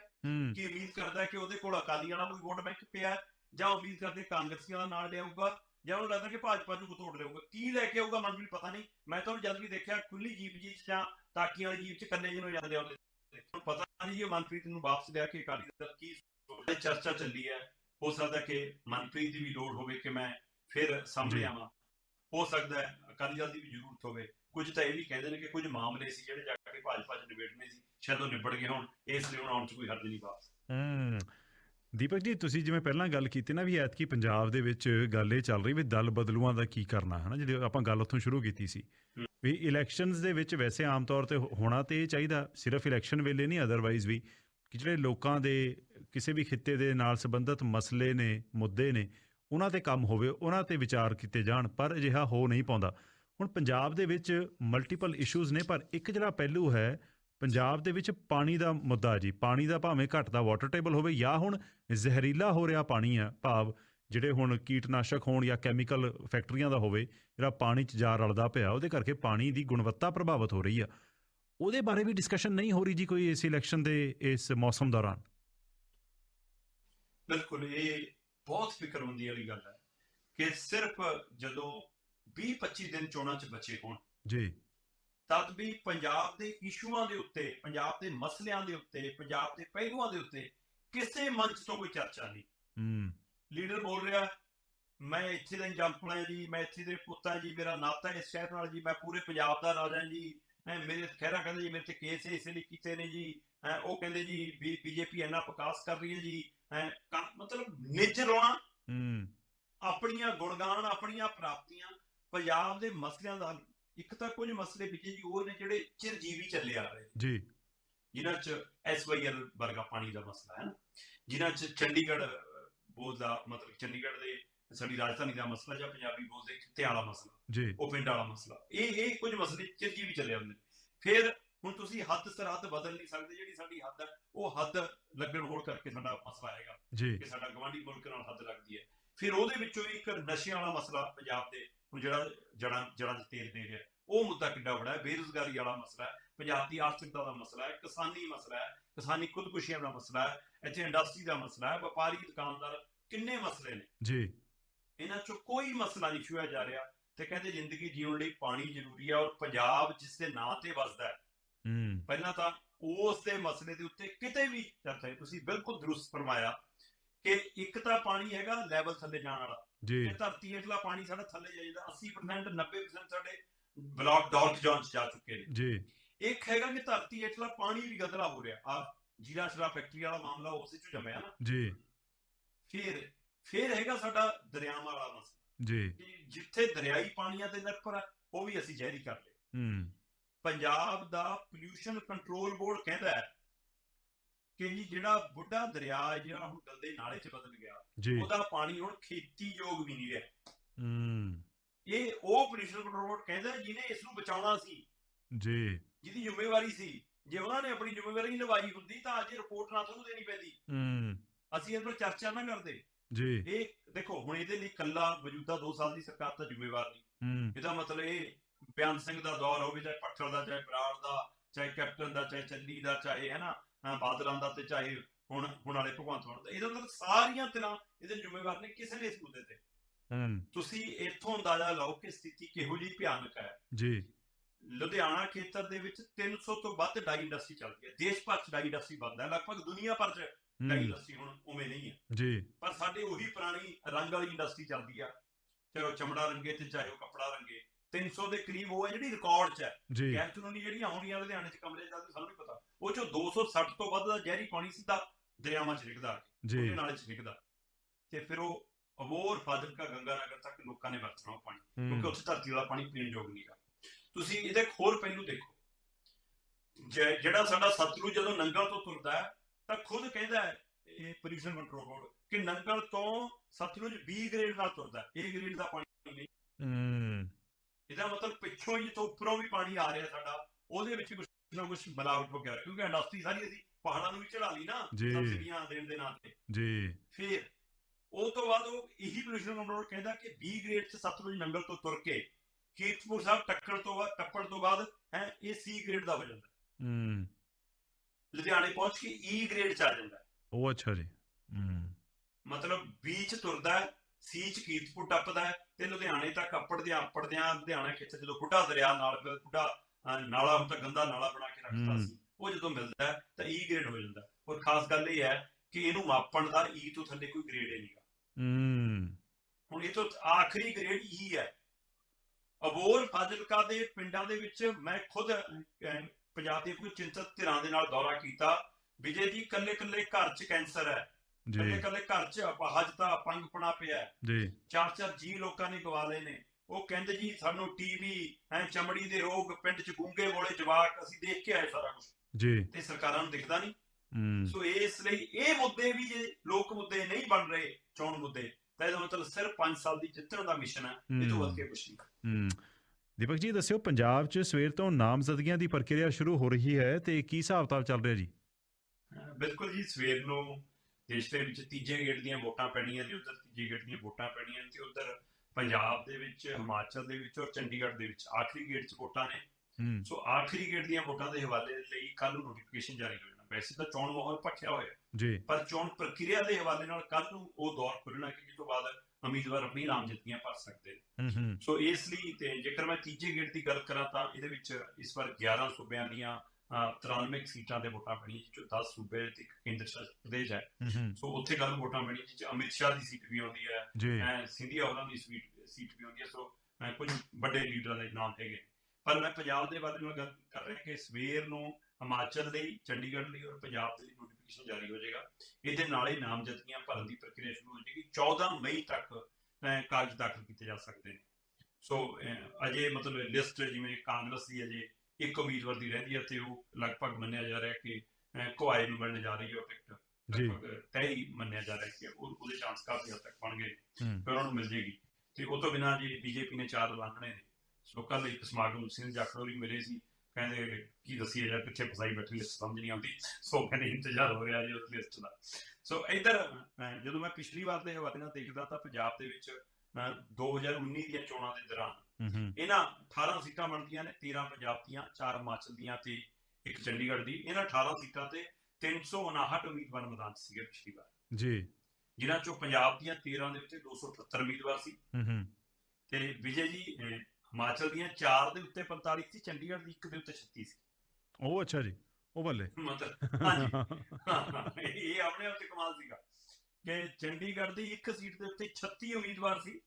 ਕੀ ਉਮੀਦ ਕਰਦਾ ਕਿ ਉਹਦੇ ਕੋਲ ਅਕਾਲੀ ਵਾਲਾ ਕੋਈ ਵੋਟ ਬੈਂਕ ਪਿਆ ਜਾਂ ਉਮੀਦ ਕਰਦੇ ਕਾਂਗਰਸੀਆਂ ਦਾ ਨਾਲ ਲਿਆਊਗਾ ਜਾਂ ਉਹਨੂੰ ਲੱਗਦਾ ਕਿ ਭਾਜਪਾ ਨੂੰ ਤੋੜ ਲਿਆਊਗਾ ਕੀ ਲੈ ਕੇ ਆਊਗਾ ਮੈਨੂੰ ਵੀ ਪਤਾ ਨਹੀਂ। ਮੈਂ ਤਾਂ ਜਦ ਵੀ ਦੇਖਿਆ ਖੁੱਲੀ ਜੀਪ ਜੀ 'ਚ ਜਾਂ ਤਾਕੀਆਂ ਵਾਲੀ ਜੀਪ 'ਚ ਕੰਨੇ ਜਿਹਨੂੰ ਜਾਂਦੇ ਆਉਂਦੇ ਪਤਾ ਨਹੀਂ ਇਹ ਮਨਪ੍ਰੀਤ ਨੂੰ ਵਾਪਸ ਲਿਆ ਕੇ ਅਕਾਲੀ ਦਲ ਕੀ। ਚਰਚਾ ਚੱਲੀ ਹੈ। ਹੋ ਸਕਦਾ ਕਿ ਮਨਪ੍ਰੀਤ ਦੀ ਵੀ ਲੋੜ ਹੋਵੇ ਕਿ ਮੈਂ ਫਿਰ। ਸਾਹਮਣੇ ਆਵਾਂ। ਹੋ ਸਕਦਾ ਹੈ ਅਕਾਲੀ ਦਲ ਦੀ ਵੀ ਜ਼ਰੂਰਤ ਹੋਵੇ। ਕੁਝ ਤਾਂ ਇਹ ਵੀ ਕਹਿੰਦੇ ਨੇ ਕਿ ਕੁਝ ਮਾਮਲੇ ਸੀ ਜਿਹੜੇ ਜਾ ਕੇ ਭਾਜਪਾ 'ਚ ਨਿਬੇੜਨੇ ਸੀ, ਸ਼ਾਇਦ ਉਹ ਨਿਬੜ ਗਏ ਹੁਣ, ਇਸ ਲਈ ਹੁਣ ਆਉਣ 'ਚ ਕੋਈ ਹਰਜ ਨਹੀਂ ਵਾਪਸ। ਹੂੰ। ਦੀਪਕ ਜੀ, ਤੁਸੀਂ ਜਿਵੇਂ ਪਹਿਲਾਂ ਗੱਲ ਕੀਤੀ ਨਾ ਵੀ ਐਤਕੀ ਪੰਜਾਬ ਦੇ ਵਿੱਚ ਗੱਲ ਇਹ ਚੱਲ ਰਹੀ ਵੀ ਦਲ ਬਦਲੂਆਂ ਦਾ ਕੀ ਕਰਨਾ ਹੈ ਨਾ ਜਿਹੜੀ ਆਪਾਂ ਗੱਲ ਉੱਥੋਂ ਸ਼ੁਰੂ ਕੀਤੀ ਸੀ। ਵੀ ਇਲੈਕਸ਼ਨਸ ਦੇ ਵਿੱਚ ਵੈਸੇ ਆਮ ਤੌਰ ਤੇ ਹੋਣਾ ਤੇ ਇਹ ਚਾਹੀਦਾ, ਸਿਰਫ ਇਲੈਕਸ਼ਨ ਵੇਲੇ ਨਹੀਂ ਅਦਰਵਾਈਜ਼ ਵੀ ਕਿ ਜਿਹੜੇ ਲੋਕਾਂ ਦੇ ਕਿਸੇ ਵੀ ਖਿੱਤੇ ਦੇ ਨਾਲ ਸੰਬੰਧਿਤ ਮਸਲੇ ਨੇ, ਮੁੱਦੇ ਨੇ ਉਹਨਾਂ ਤੇ ਕੰਮ ਹੋਵੇ, ਉਹਨਾਂ ਤੇ ਵਿਚਾਰ ਕੀਤੇ ਜਾਣ, ਪਰ ਅਜਿਹਾ ਹੋ ਨਹੀਂ ਪਾਉਂਦਾ। ਹੁਣ ਪੰਜਾਬ ਦੇ ਵਿੱਚ ਮਲਟੀਪਲ ਇਸ਼ੂਜ਼ ਨੇ, ਪਰ ਇੱਕ ਜਿਹੜਾ ਪਹਿਲੂ ਹੈ, ਪੰਜਾਬ ਦੇ ਵਿੱਚ ਪਾਣੀ ਦਾ ਮੁੱਦਾ ਜੀ। ਪਾਣੀ ਦਾ ਭਾਵੇਂ ਘਟਦਾ ਵਾਟਰ ਟੇਬਲ ਹੋਵੇ, ਜਾਂ ਹੁਣ ਜ਼ਹਿਰੀਲਾ ਹੋ ਰਿਹਾ ਪਾਣੀ ਆ, ਭਾਵ ਜਿਹੜੇ ਹੁਣ ਕੀਟਨਾਸ਼ਕ ਹੋਣ ਜਾਂ ਕੈਮੀਕਲ ਫੈਕਟਰੀਆਂ ਦਾ ਹੋਵੇ, ਜਿਹੜਾ ਪਾਣੀ 'ਚ ਜਾ ਰਲਦਾ ਪਿਆ, ਉਹਦੇ ਕਰਕੇ ਪਾਣੀ ਦੀ ਗੁਣਵੱਤਾ ਪ੍ਰਭਾਵਿਤ ਹੋ ਰਹੀ ਆ। ਉਹਦੇ ਬਾਰੇ ਵੀ ਡਿਸਕਸ਼ਨ ਨਹੀਂ ਹੋ ਰਹੀ ਜੀ ਕੋਈ ਇਸ ਇਲੈਕਸ਼ਨ ਦੇ, ਇਸ ਮੌਸਮ ਦੌਰਾਨ? ਬਿਲਕੁਲ, ਇਹ ਬਹੁਤ ਫਿਕਰਮੰਦੀ ਵਾਲੀ ਗੱਲ ਹੈ ਕਿ ਸਿਰਫ ਜਦੋਂ 20-25 ਦਿਨ ਚੋਣਾਂ 'ਚ ਬਚੇ ਹੋਣ ਜੀ। ਤਦ ਵੀ ਪੰਜਾਬ ਦੇ ਇਸ਼ੂਆਂ ਦੇ ਉੱਤੇ ਪੰਜਾਬ ਦੇ ਮਸਲਿਆਂ ਦੇ ਉੱਤੇ ਪੰਜਾਬ ਦੇ ਪਹਿਲੂਆਂ ਦੇ ਉੱਤੇ ਕਿਸੇ ਮੰਚ ਤੋਂ ਕੋਈ ਚਰਚਾ ਨਹੀਂ। ਹੂੰ। ਲੀਡਰ ਬੋਲ ਰਿਹਾ ਮੈਂ ਇੱਥੇ ਦਾ ਜੰਪਲਾ ਜੀ ਮੈਂ ਇੱਥੇ ਦੇ ਪੁੱਤਾਂ ਜੀ ਮੇਰਾ ਨਾਤਾ ਇਸ ਸ਼ਹਿਰ ਨਾਲ ਜੀ ਮੈਂ ਪੂਰੇ ਪੰਜਾਬ ਦਾ ਰਾਜਾ ਜੀ ਹੈਂ, ਮੇਰੇ ਖਹਿਰਾ ਕਹਿੰਦੇ ਜੀ ਮੇਰੇ ਤੇ ਕੇਸ ਇਸੇ ਲਈ ਕੀਤੇ ਨੇ ਜੀ ਹੈਂ, ਉਹ ਕਹਿੰਦੇ ਜੀ ਵੀ ਬੀਜੇਪੀ ਇੰਨਾ ਪ੍ਰਕਾਸ਼ ਕਰ ਰਹੀ ਹੈ ਜੀ ਹੈਂ, ਮਤਲਬ ਨਿੱਜ ਰੋਣਾ। ਹੂੰ। ਆਪਣੀਆਂ ਗੁਣਗਾਨ ਆਪਣੀਆਂ ਪ੍ਰਾਪਤੀਆਂ ਪੰਜਾਬ ਦੇ ਮਸਲਿਆਂ ਦਾ ਇੱਕ ਤਾਂ ਕੁਝ ਮਸਲੇ ਵਿੱਚ ਜੀ ਉਹ ਨੇ ਜਿਹੜੇ ਚਿਰਜੀਵੀ ਚੱਲੇ ਆ ਰਹੇ ਜੀ। ਜਿਨ੍ਹਾਂ 'ਚ ਐਸਵਾਈਐਲ ਵਰਗਾ ਪਾਣੀ ਦਾ ਮਸਲਾ ਹੈ ਜਿਨ੍ਹਾਂ 'ਚ ਚੰਡੀਗੜ੍ਹ ਅਹ, ਬੋਲਦਾ ਮਤਲਬ ਚੰਡੀਗੜ੍ਹ ਦੇ ਸਾਡੀ ਰਾਜਧਾਨੀ ਦਾ ਮਸਲਾ ਜਾਂ ਪੰਜਾਬੀ ਬੋਲਦੇ ਖਿੱਤੇ ਵਾਲਾ ਮਸਲਾ। ਜੀ। ਉਹ ਪਿੰਡ ਵਾਲਾ ਮਸਲਾ। ਇਹ ਇਹ ਕੁਝ ਮਸਲੇ ਚਿਰਜੀਵੀ ਚੱਲੇ ਹੁੰਦੇ ਫਿਰ ਹੁਣ ਤੁਸੀਂ ਹੱਦ ਸਰਹੱਦ ਬਦਲ ਨਹੀਂ ਸਕਦੇ ਜਿਹੜੀ ਸਾਡੀ ਹੱਦ ਹੈ ਉਹ ਹੱਦ ਲੱਗਣ ਹੋਣ ਕਰਕੇ ਸਾਡਾ ਮਸਲਾ ਆਏਗਾ ਕਿ ਸਾਡਾ ਗਵਾਂਢੀ ਮੁਲਕ ਨਾਲ ਹੱਦ ਲੱਗਦੀ ਹੈ। ਫਿਰ ਉਹਦੇ ਵਿੱਚੋਂ ਇੱਕ ਨਸ਼ਿਆਂ ਵਾਲਾ ਮਸਲਾ ਪੰਜਾਬ ਦੇ ਹੁਣ ਜਿਹੜਾ ਜੜਾਂ ਜੜਾਂ 'ਚ ਤੇਲ ਦੇ ਰਿਹਾ ਉਹ ਮੁੱਦਾ ਕਿੱਡਾ ਬੜਾ ਹੈ ਬੇਰੁਜ਼ਗਾਰੀ ਵਾਲਾ ਮਸਲਾ ਹੈ ਪੰਜਾਬ ਦੀ ਆਰਥਿਕਤਾ ਦਾ ਮਸਲਾ ਹੈ ਕਿਸਾਨੀ ਮਸਲਾ ਹੈ ਕਿਸਾਨੀ ਖੁਦਕੁਸ਼ੀਆਂ ਦਾ ਮਸਲਾ ਹੈ ਇੱਥੇ ਇੰਡਸਟਰੀ ਦਾ ਮਸਲਾ ਹੈ ਵਪਾਰੀ ਦੁਕਾਨਦਾਰ ਕਿੰਨੇ ਮਸਲੇ ਨੇ? ਜੀ। ਇਹਨਾਂ 'ਚੋਂ ਕੋਈ ਮਸਲਾ ਨਹੀਂ ਛੁਆ ਜਾ ਰਿਹਾ ਤੇ ਕਹਿੰਦੇ ਜ਼ਿੰਦਗੀ ਜੀਉਣ ਲਈ ਪਾਣੀ ਜ਼ਰੂਰੀ ਹੈ ਔਰ ਪੰਜਾਬ ਜਿਸ ਦੇ ਨਾਂ ਤੇ ਵਸਦਾ ਹੂੰ ਪਹਿਲਾਂ ਤਾਂ ਉਸ ਦੇ ਮਸਲੇ ਦੇ ਉੱਤੇ ਕਿਤੇ ਵੀ ਚਰਚਾ ਨਹੀਂ। ਤੁਸੀਂ ਬਿਲਕੁਲ ਦਰੁਸਤ ਫਰਮਾਇਆ ਕਿ ਇੱਕ ਤਾਂ ਪਾਣੀ ਹੈਗਾ ਲੈਵਲ ਥੱਲੇ ਜਾਣ ਵਾਲਾ। ਜੀ। ਇਹ ਧਰਤੀ ਹੇਠਲਾ ਪਾਣੀ ਸਾਡਾ ਥੱਲੇ ਜਾਂਦਾ। 80% 90% ਸਾਡੇ ਬਲੌਕ ਡਾਰਕ ਜ਼ੋਨ 'ਚ ਜਾ ਚੁੱਕੇ ਨੇ। ਜੀ। ਇੱਕ ਹੈਗਾ ਕਿ ਧਰਤੀ ਹੇਠਲਾ ਪਾਣੀ ਵੀ ਗੰਦਲਾ ਹੋ ਰਿਹਾ। ਆ ਜੀਰਾ ਸ਼ਰਾ ਫੈਕਟਰੀ ਵਾਲਾ ਮਾਮਲਾ ਉਸੇ 'ਚ ਜੰਮਿਆ ਨਾ। ਜੀ। ਫਿਰ ਫਿਰ ਹੈਗਾ ਸਾਡਾ ਦਰਿਆਵਾਂ ਵਾਲਾ ਮਸਲਾ। ਜੀ। ਜਿੱਥੇ ਦਰਿਆਈ ਪਾਣੀਆਂ ਤੇ ਨਿਰਭਰ ਹੈ ਉਹ ਵੀ ਅਸੀਂ ਜ਼ਹਿਰੀ ਕਰ ਲਏ। ਹੂੰ। ਪੰਜਾਬ ਦਾ ਪੋਲਿਊਸ਼ਨ ਕੰਟਰੋਲ ਬੋਰਡ ਕਹਿੰਦਾ ਹੈ ਕਿ ਜੀ ਜਿਹੜਾ ਬੁੱਢਾ ਦਰਿਆ ਜਿਹੜਾ ਹੁਣ ਗੰਦੇ ਨਾਲੇ 'ਚ ਬਦਲ ਗਿਆ ਉਹਦਾ ਪਾਣੀ ਹੁਣ ਖੇਤੀਯੋਗ ਵੀ ਨਹੀਂ ਰਿਹਾ। ਹੂੰ। ਇਹ ਉਹ ਪੋਲਿਊਸ਼ਨ ਕੰਟਰੋਲ ਬੋਰਡ ਕਹਿੰਦਾ ਜਿਹਨੇ ਇਸ ਨੂੰ ਬਚਾਉਣਾ ਸੀ। ਜੀ। ਜਿਹਦੀ ਜ਼ਿੰਮੇਵਾਰੀ ਸੀ। ਜੇ ਉਹਨਾਂ ਨੇ ਆਪਣੀ ਜ਼ਿੰਮੇਵਾਰੀ ਨਿਭਾਈ ਹੁੰਦੀ ਤਾਂ ਅੱਜ ਰਿਪੋਰਟ ਨਾ ਤੁਹਾਨੂੰ ਦੇਣੀ ਪੈਂਦੀ। ਹੂੰ। ਅਸੀਂ ਇਸ ਪਰ ਚਰਚਾ ਨਾ ਕਰਦੇ। ਜੀ। ਇਹ ਦੇਖੋ ਹੁਣ ਇਹਦੇ ਲਈ ਕੱਲਾ ਮੌਜੂਦਾ 2 ਸਾਲ ਦੀ ਸਰਕਾਰ ਤਾਂ ਜ਼ਿੰਮੇਵਾਰ ਨਹੀਂ। ਇਹਦਾ ਮਤਲਬ ਇਹ ਬਿਆਨ ਸਿੰਘ ਦਾ ਦੌਰ ਹੋਵੇ ਚਾਹੇ ਪੱਥਰ ਦਾ ਚਾਹੇ ਬਰਾੜ ਦਾ ਚਾਹੇ ਕੈਪਟਨ ਦਾ ਚਾਹੇ ਚੱਲੀ ਦਾ ਚਾਹੇ ਹੈ ਨਾ ਬਾਦਲਾਂ ਦਾ ਤੇ ਚਾਹੇ ਹੁਣ ਹੁਣ ਵਾਲੇ ਭਗਵੰਤ ਮਾਨ ਦਾ। ਇਹਦਾ ਮਤਲਬ ਸਾਰੀਆਂ ਤਰ੍ਹਾਂ ਇਹਦੇ ਜ਼ਿੰਮੇਵਾਰ ਨੇ ਕਿਸੇ ਨੇ ਇਸ ਮੁੱਦੇ ਤੇ। ਤੁਸੀਂ ਇੱਥੋਂ ਅੰਦਾਜ਼ਾ ਲਾਓ ਕਿ ਸਥਿਤੀ ਕਿਹੋ ਜਿਹੀ ਭਿਆਨਕ ਹੈ। ਜੀ। ਲੁਧਿਆਣਾ ਖੇਤਰ ਦੇ ਵਿੱਚ 300 ਤੋਂ ਵੱਧ ਡਾਈ ਇੰਡਸਟਰੀ ਚੱਲਦੀ ਹੈ। ਦੇਸ਼ ਭਰ ਚ ਡਾਈ ਇੰਡਸਟਰੀ ਬੰਦ ਹੈ। ਲਗਭਗ ਦੁਨੀਆ ਭਰ ਚ ਡਾਈ ਇੰਡਸਟਰੀ ਹੁਣ ਉਵੇਂ ਨਹੀਂ ਹੈ। ਜੀ। ਪਰ ਸਾਡੇ ਉਹੀ ਪੁਰਾਣੀ ਰੰਗ ਵਾਲੀ ਇੰਡਸਟਰੀ ਚੱਲਦੀ ਆ। ਚਾਹੇ ਉਹ ਚਮੜਾ ਰੰਗੇ ਤੇ ਚਾਹੇ ਉਹ ਕੱਪੜਾ ਰੰਗੇ। 300 ਦੇ ਕਰੀਬ ਉਹ ਹੈ ਜਿਹੜੀ ਰਿਕਾਰਡ 'ਚ ਹੈ। ਗੈਰ ਕਾਨੂੰਨੀ ਜਿਹੜੀਆਂ ਆਉਂਦੀਆਂ ਲੁਧਿਆਣੇ 'ਚ ਕਮਰੇ ਚੱਲਦੇ ਸਾਨੂੰ ਨਹੀਂ ਪਤਾ। ਉਹ 'ਚੋਂ 260 ਤੋਂ ਵੱਧ ਦਾ ਜ਼ਹਿਰੀ ਪਾਣੀ ਸਿੱਧਾ ਦਰਿਆਵਾਂ 'ਚ ਜੀ। ਉਹਦੇ ਨਾਲੇ 'ਚ ਡਿੱਗਦਾ ਤੇ ਫਿਰ ਉਹ ਅਬੋਰ ਫਾਜ਼ਿਲਕਾ ਗੰਗਾ ਨਗਰ ਤੱਕ ਲੋਕਾਂ ਨੇ ਵਰਤਣਾ ਪਾਣੀ ਕਿਉਂਕਿ ਉੱਥੇ ਧਰਤੀ ਵਾਲਾ ਪਾਣੀ ਪੀਣ ਯੋਗ ਨਹੀਂਗਾ ਤੁਸੀਂ ਇਹਦੇ ਹੋਰ ਪਹਿਲੂ ਦੇਖੋ। ਜਿਹੜਾ ਸਾਡਾ ਸਤਲੁਜ ਜਦੋਂ ਨੰਗਲ ਤੋਂ ਤੁਰਦਾ ਹੈ ਤਾਂ ਖੁਦ ਕਹਿੰਦਾ ਹੈ ਇਹ ਪੋਲਿਊਸ਼ਨ ਕੰਟਰੋਲ ਬੋਰਡ ਕਿ ਨੰਗਲ ਤੋਂ ਸਤਲੁਜ B ਗ੍ਰੇਡ ਨਾਲ ਤੁਰਦਾ ਹੈ। A ਗ੍ਰੇਡ ਦਾ ਪਾਣੀ ਨਹੀਂ ਹੂੰ। ਇਹਦਾ ਮਤਲਬ ਪਿੱਛੋਂ ਹੀ ਤੋਂ ਉੱਪਰੋਂ ਵੀ ਪਾਣੀ ਆ ਰਿਹਾ ਸਾਡਾ ਉਹਦੇ ਵਿੱਚ ਕੁਝ ਨਾ ਕੁਝ ਮਿਲਾਵਟ ਗਿਆ ਕਿਉਂਕਿ ਇੰਡਸਟਰੀ ਸਾਰੀ ਅਸੀਂ ਪਹਾੜਾਂ ਨੂੰ ਵੀ ਚੜਾ ਲਈ ਨਾ। ਸਬਸਿਡੀਆਂ ਦੇਣ ਦੇ ਨਾਂ ਤੇ। ਜੀ। ਫਿਰ ਉਹ ਤੋਂ ਬਾਅਦ ਉਹ ਇਹੀ ਪੋਲੂਸ਼ਨ ਕੰਟਰੋਲ ਕਹਿੰਦਾ ਕਿ B ਗ੍ਰੇਡ ਚ ਸਤਲੁਜ ਨੰਗਲ ਤੋਂ ਤੁਰ ਕੇ ਕੀਰਤਪੁਰ ਸਾਹਿਬ ਟੱਕਣ ਤੋਂ ਬਾਅਦ ਟੱਪਣ ਤੋਂ ਬਾਅਦ ਹੈ ਇਹ C ਗ੍ਰੇਡ ਦਾ ਹੋ ਜਾਂਦਾ। ਹੂੰ। ਲੁਧਿਆਣੇ ਪਹੁੰਚ ਕੇ E ਗ੍ਰੇਡ ਚ ਆ ਜਾਂਦਾ। ਉਹ ਅੱਛਾ ਜੀ। ਹੂੰ। ਮਤਲਬ B ਚ ਤੁਰਦਾ C ਚ ਕੀਰਤਪੁਰ ਟੱਪਦਾ ਹੈ ਤੇ ਲੁਧਿਆਣੇ ਤੱਕ ਅੱਪੜਦਿਆਂ ਅੱਪੜਦਿਆਂ ਲੁਧਿਆਣਾ ਖਿੱਚ ਜਦੋਂ ਬੁੱਢਾ ਦਰਿਆ ਨਾਲ ਫਿਰ ਬੁੱਢਾ ਨਾਲਾ ਤਾਂ ਗੰਦਾ ਨਾਲਾ ਬਣਾ ਕੇ ਰੱਖਦਾ। ਸੀ ਉਹ ਜਦੋਂ ਮਿਲਦਾ ਤਾਂ E ਗ੍ਰੇਡ ਹੋ ਜਾਂਦਾ। ਔਰ ਖਾਸ ਗੱਲ ਇਹ ਹੈ ਕਿ ਇਹਨੂੰ ਮਾਪਣ ਦਾ E ਤੋਂ ਥੱਲੇ ਕੋਈ ਗ੍ਰੇਡ ਹੀ ਨਹੀਂਗਾ। ਹੂੰ। ਹੁਣ ਇਹ ਤੋਂ ਆਖਰੀ ਗ੍ਰੇਡ ਹੀ ਹੈ। ਅਬੋਰ ਫਾਜ਼ਿਲਕਾ ਦੇ ਪਿੰਡਾਂ ਦੇ ਵਿੱਚ ਮੈਂ ਖੁਦ ਪੰਜਾਬ ਦੇ ਕੁਝ ਚਿੰਤਤ ਧਿਰਾਂ ਦੇ ਨਾਲ ਦੌਰਾ ਕੀਤਾ। ਵਿਜੇ ਜੀ ਕੱਲੇ ਕੱਲੇ ਘਰ 'ਚ ਕੈਂਸਰ ਹੈ। ਕੱਲੇ ਕੱਲੇ ਘਰ 'ਚ ਅਪਾਹਜ ਦਾ ਅਪੰਗਪਣਾ ਪਿਆ। ਜੀ। ਚਾਰ ਚਾਰ ਜੀ ਲੋਕਾਂ ਨੇ ਗਵਾ ਲਏ ਨੇ। ਉਹ ਕਹਿੰਦੇ ਜੀ ਸਾਨੂੰ ਟੀਵੀ ਐ ਚਮੜੀ ਦੇ ਰੋਗ ਪਿੰਡ 'ਚ ਗੂੰਗੇ ਬੋਲੇ ਜਵਾਕ ਅਸੀਂ ਦੇਖ ਕੇ ਆਏ ਸਾਰਾ ਕੁਝ ਜੀ। ਤੇ ਸਰਕਾਰਾਂ ਨੂੰ ਦਿਖਦਾ ਨਹੀਂ। ਸੋ ਇਸ ਲਈ ਇਹ ਮੁੱਦੇ ਵੀ ਜੇ ਲੋਕ ਮੁੱਦੇ ਨਹੀਂ ਬਣ ਰਹੇ ਚੋਣ ਮੁੱਦੇ ਤਾਂ ਇਹਦਾ ਮਤਲਬ ਸਿਰਫ 5 ਸਾਲ ਦੀ ਜਿੱਤਣ ਦਾ ਮਿਸ਼ਨ ਹੈ ਇਹ ਤੋਂ ਵੱਧ ਕੇ ਕੁਝ ਨਹੀਂ। ਹੂੰ। ਦੀਪਕ ਜੀ ਦੱਸਿਓ ਪੰਜਾਬ 'ਚ ਸਵੇਰ ਤੋਂ ਨਾਮਜ਼ਦਗੀਆਂ ਦੀ ਪ੍ਰਕਿਰਿਆ ਸ਼ੁਰੂ ਹੋ ਰਹੀ ਹੈ ਤੇ ਕੀ ਹਿਸਾਬ ਤਾਲ ਚੱਲ ਰਿਹਾ ਜੀ? ਬਿਲਕੁਲ ਜੀ ਸਵੇਰ ਨੂੰ ਦੇਸ਼ ਦੇ ਵਿੱਚ ਤੀਜੇ ਗੇੜ ਦੀਆਂ ਵੋਟਾਂ ਪੈਣੀਆਂ ਨੇ ਉਧਰ ਤੀਜੇ ਗੇੜ ਦੀਆਂ ਵੋਟਾਂ ਪੈਣੀਆਂ ਤੇ ਉਧਰ ਪੰਜਾਬ ਦੇ ਵਿੱਚ ਹਿਮਾਚਲ ਦੇ ਵਿੱਚ ਔਰ ਚੰਡੀਗੜ੍ਹ ਦੇ ਵਿੱਚ ਆਖਰੀ ਗੇੜ 'ਚ ਵੋਟਾਂ ਨੇ। ਸੋ ਆਖਰੀ ਗੇੜ ਦੀਆਂ ਵੋਟਾਂ ਦੇ ਹਵਾਲੇ ਲਈ ਕੱਲ ਨੂੰ ਨੋਟੀਫਿਕੇਸ਼ਨ ਜਾਰੀ ਹੋ ਜਾਣਾ। ਵੈਸੇ ਤਾਂ ਚੋਣ ਮਾਹੌਲ ਭਖਿਆ ਹੋਇਆ। ਜੀ। ਪਰ ਚੋਣ ਪ੍ਰਕਿਰਿਆ ਦੇ ਹਵਾਲੇ ਨਾਲ ਕੱਲ ਨੂੰ ਉਹ ਦੌਰ ਖੁੱਲਣਾ ਕਿ ਜਿਸ ਤੋਂ ਬਾਅਦ ਉਮੀਦਵਾਰ ਆਪਣੀ ਨਾਮਜ਼ਦਗੀਆਂ ਭਰ ਸਕਦੇ ਨੇ। ਸੋ ਇਸ ਲਈ ਤੇ ਜੇਕਰ ਮੈਂ ਤੀਜੇ ਗੇੜ ਦੀ ਗੱਲ ਕਰਾਂ ਤਾਂ ਇਹਦੇ ਵਿੱਚ ਇਸ ਵਾਰ 11 ਸੂਬਿਆਂ ਦੀਆਂ 93 ਸੀਟਾਂ ਦੇ ਵੋਟਾਂ ਪੈਣੀਆਂ ਜਿਸ ਚੋਂ 10 ਸੂਬੇ ਤੇ ਇੱਕ ਕੇਂਦਰ ਸ਼ਾਸਿਤ ਪ੍ਰਦੇਸ਼ ਹੈ। ਸੋ ਉੱਥੇ ਗੱਲ ਵੋਟਾਂ ਪੈਣੀਆਂ ਜਿਸ ਚ ਅਮਿਤ ਸ਼ਾਹ ਦੀ ਸੀਟ ਵੀ ਆਉਂਦੀ ਹੈ ਐ ਸਿੰਧੀਆ ਹੋਰਾਂ ਦੀ ਸੀਟ ਸੀਟ ਵੀ ਆਉਂਦੀ ਹੈ। ਸੋ ਕੁਝ ਵੱਡੇ ਲੀਡਰਾਂ ਦੇ ਨਾਮ ਹੈਗੇ ਪਰ ਮੈਂ ਪੰਜਾਬ ਦੇ ਬਾਰੇ ਨਾਲ ਗੱਲ ਕਰ ਰਿਹਾ ਕਿ ਸਵੇਰ ਨੂੰ ਹਿਮਾਚਲ ਲਈ ਚੰਡੀਗੜ੍ਹ ਲਈ ਔਰ ਪੰਜਾਬ ਦੇ ਲਈ ਨੋਟੀਫਿਕੇਸ਼ਨ ਜਾਰੀ ਹੋ ਜਾਏਗਾ। ਇਹਦੇ ਨਾਲ ਹੀ ਨਾਮਜ਼ਦਗੀਆਂ ਭਰਨ ਦੀ ਪ੍ਰਕਿਰਿਆ ਸ਼ੁਰੂ ਹੋ ਜਾਏਗੀ। 14 ਮਈ ਤੱਕ ਕਾਗਜ਼ ਦਾਖਲ ਕੀਤੇ ਜਾ ਸਕਦੇ ਨੇ। ਸੋ ਅਜੇ ਮਤਲਬ ਲਿਸਟ ਜਿਵੇਂ ਕਾਂਗਰਸ ਦੀ ਅਜੇ ਇੱਕ ਉਮੀਦਵਾਰ ਦੀ ਰਹਿੰਦੀ ਹੈ ਤੇ ਉਹ ਲਗਭਗ ਮੰਨਿਆ ਜਾ ਰਿਹਾ ਕਿ ਘੁਆਏ ਨੂੰ ਬਣਨ ਜਾ ਰਹੀ ਹੈ ਉਹ ਟਿਕਟ। ਜੀ। ਤੈਅ ਹੀ ਮੰਨਿਆ ਜਾ ਰਿਹਾ ਕਿ ਉਹ- ਉਹਦੇ ਚਾਂਸ ਕਾਫੀ ਹੱਦ ਤੱਕ ਬਣ ਗਏ ਫਿਰ ਉਹਨਾਂ ਨੂੰ ਮਿਲ ਜੇਗੀ। ਤੇ ਉਹ ਤੋਂ ਬਿਨਾਂ ਜੀ ਬੀਜੇਪੀ ਨੇ ਚਾਰ ਲਾਂਘਣੇ ਨੇ। ਸੋ ਕੱਲ ਇੱਕ ਸਮਾਗਮ ਸਿੰਘ ਜਾਖੜ ਵੀ ਮਿਲੇ ਸੀ। ਕਹਿੰਦੇ ਕੀ ਦੱਸੀਏ ਯਾਰ ਪਿੱਛੇ ਫਸਾਈ ਬੈਠੀ ਲਿਸਟ ਸਮਝ ਨਹੀਂ ਆਉਂਦੀ। ਸੋ ਕਹਿੰਦੇ ਇੰਤਜ਼ਾਰ ਹੋ ਰਿਹਾ ਜੀ ਉਸ ਲਿਸਟ ਦਾ। ਸੋ ਇਧਰ ਜਦੋਂ ਮੈਂ ਪਿਛਲੀ ਵਾਰ ਦੇ ਹਵਾਲੇ ਨਾਲ ਦੇਖਦਾ ਤਾਂ ਪੰਜਾਬ ਦੇ ਵਿੱਚ ਅਹ, 2019 ਦੀਆਂ ਚੋਣਾਂ ਦੇ ਦੌਰਾਨ ਇਹਨਾਂ 18 ਸੀਟਾਂ ਬਣਦੀਆਂ ਨੇ 13 ਪੰਜਾਬ ਦੀਆਂ 4 ਹਿਮਾਚਲ ਦੀਆਂ ਤੇ ਇੱਕ ਚੰਡੀਗੜ੍ਹ ਦੀ। ਇਹਨਾਂ 18 ਸੀਟਾਂ ਤੇ 359 ਉਮੀਦਵਾਰ ਮੈਦਾਨ 'ਚ ਸੀਗੇ ਪਿਛਲੀ ਵਾਰ। ਜੀ। ਜਿਨ੍ਹਾਂ ਚੋਂ ਪੰਜਾਬ ਦੀਆਂ 13 ਦੇ ਉੱਤੇ 278 ਉਮੀਦਵਾਰ ਸੀ। ਹੂੰ ਤੇ ਵਿਜੇ ਜੀ ਹਿਮਾਚਲ ਦੀਆਂ 4 ਦੇ ਉੱਤੇ 45 ਸੀ ਚੰਡੀਗੜ੍ਹ ਦੀ 1 ਦੇ ਉੱਤੇ 36 ਸੀ। ਉਹ ਅੱਛਾ ਜੀ। ਉਹ ਬੱਲੇ। ਮਤਲਬ ਹਾਂਜੀ। ਇਹ ਆਪਣੇ ਆਪ ਚ ਕਮਾਲ ਸੀਗਾ। ਕਿ ਚੰਡੀਗੜ੍ਹ ਦੀ ਇੱਕ ਸੀਟ ਦੇ ਉੱਤੇ 36 ਉਮੀਦਵਾਰ ਸੀ।